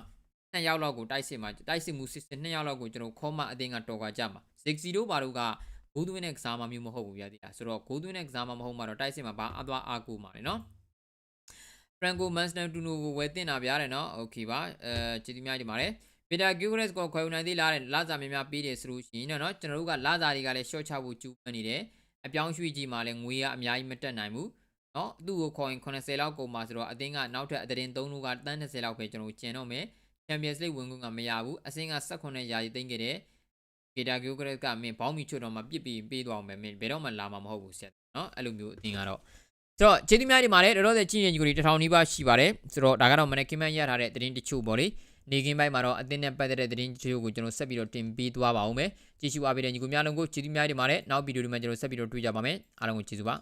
S1: နှစ်ယောက်လောက်ကိုတိုက်စစ်မှာတိုက်စစ်မှုစစ်စစ်နှစ်ယောက်လောက်ကိုကျွန်တော်ခေါ်မှအတင်းကတော်ကကြမှာ60တို့ဘာလို့က ဘိုးသွင်းတဲ့ကစားမှာမျိုးမဟုတ်ဘူးဗျာဒီလားဆိုတော့ဘိုးသွင်းတဲ့ကစားမှာမဟုတ်မှတော့တိုက်စစ်မှာဘာအသွားအားကိုးမှာလေเนาะ Franco Manstantino ကိုဝယ်တင်တာဗျာတဲ့เนาะโอเคပါအဲကျေးဇူးများတင်ပါတယ်ပီတာဂီဂရက်စ်ကိုခွဲနိုင်သေးလားတဲ့လာစာများများပေးတယ်ဆိုလို့ရှိရင်တော့ကျွန်တော်တို့ကလာစာတွေကလည်း short ချဖို့ကြိုးပမ်းနေတယ်အပြောင်းရွှေ့ကြီးမှာလည်းငွေကအများကြီးမတက်နိုင်ဘူးเนาะသူ့ကိုခေါ်ရင်80လောက်ကုန်ပါဆိုတော့အသင်းကနောက်ထပ်အသင်း3လူကတန်း20လောက်ပဲကျွန်တော်ကျန်တော့မယ် Champions League ဝင်ခွင့်ကမရဘူးအဆင့်က18ရာကြီးသိမ်းခဲ့တယ် ဂေတာဂိုဂရက်ကအမင်းဘောင်းမီချွတ်တော့မှပြစ်ပြီးပေးသွားအောင်ပဲမင်းဘယ်တော့မှလာမှာမဟုတ်ဘူးဆက်နော်အဲ့လိုမျိုးအတင်ကတော့ဆိုတော့ကျေးဇူးများတင်ပါတယ်တော်တော်လေးကြည့်နေကြကို1000နီးပါးရှိပါတယ်ဆိုတော့ဒါကတော့မနက်ခင်းမှရထားတဲ့သတင်းတချို့ပေါ့လေနေကင်းပိုင်းမှာတော့အသင်းနဲ့ပတ်သက်တဲ့သတင်းချို့ကိုကျွန်တော်ဆက်ပြီးတော့တင်ပေးသွားပါဦးမယ်ကြည့်ရှုအားပေးတဲ့ညီကိုများလုံးကိုကျေးဇူးများတင်ပါတယ်နောက်ဗီဒီယိုတွေမှာကျွန်တော်ဆက်ပြီးတော့တွေ့ကြပါမယ်အားလုံးကိုကျေးဇူးပါ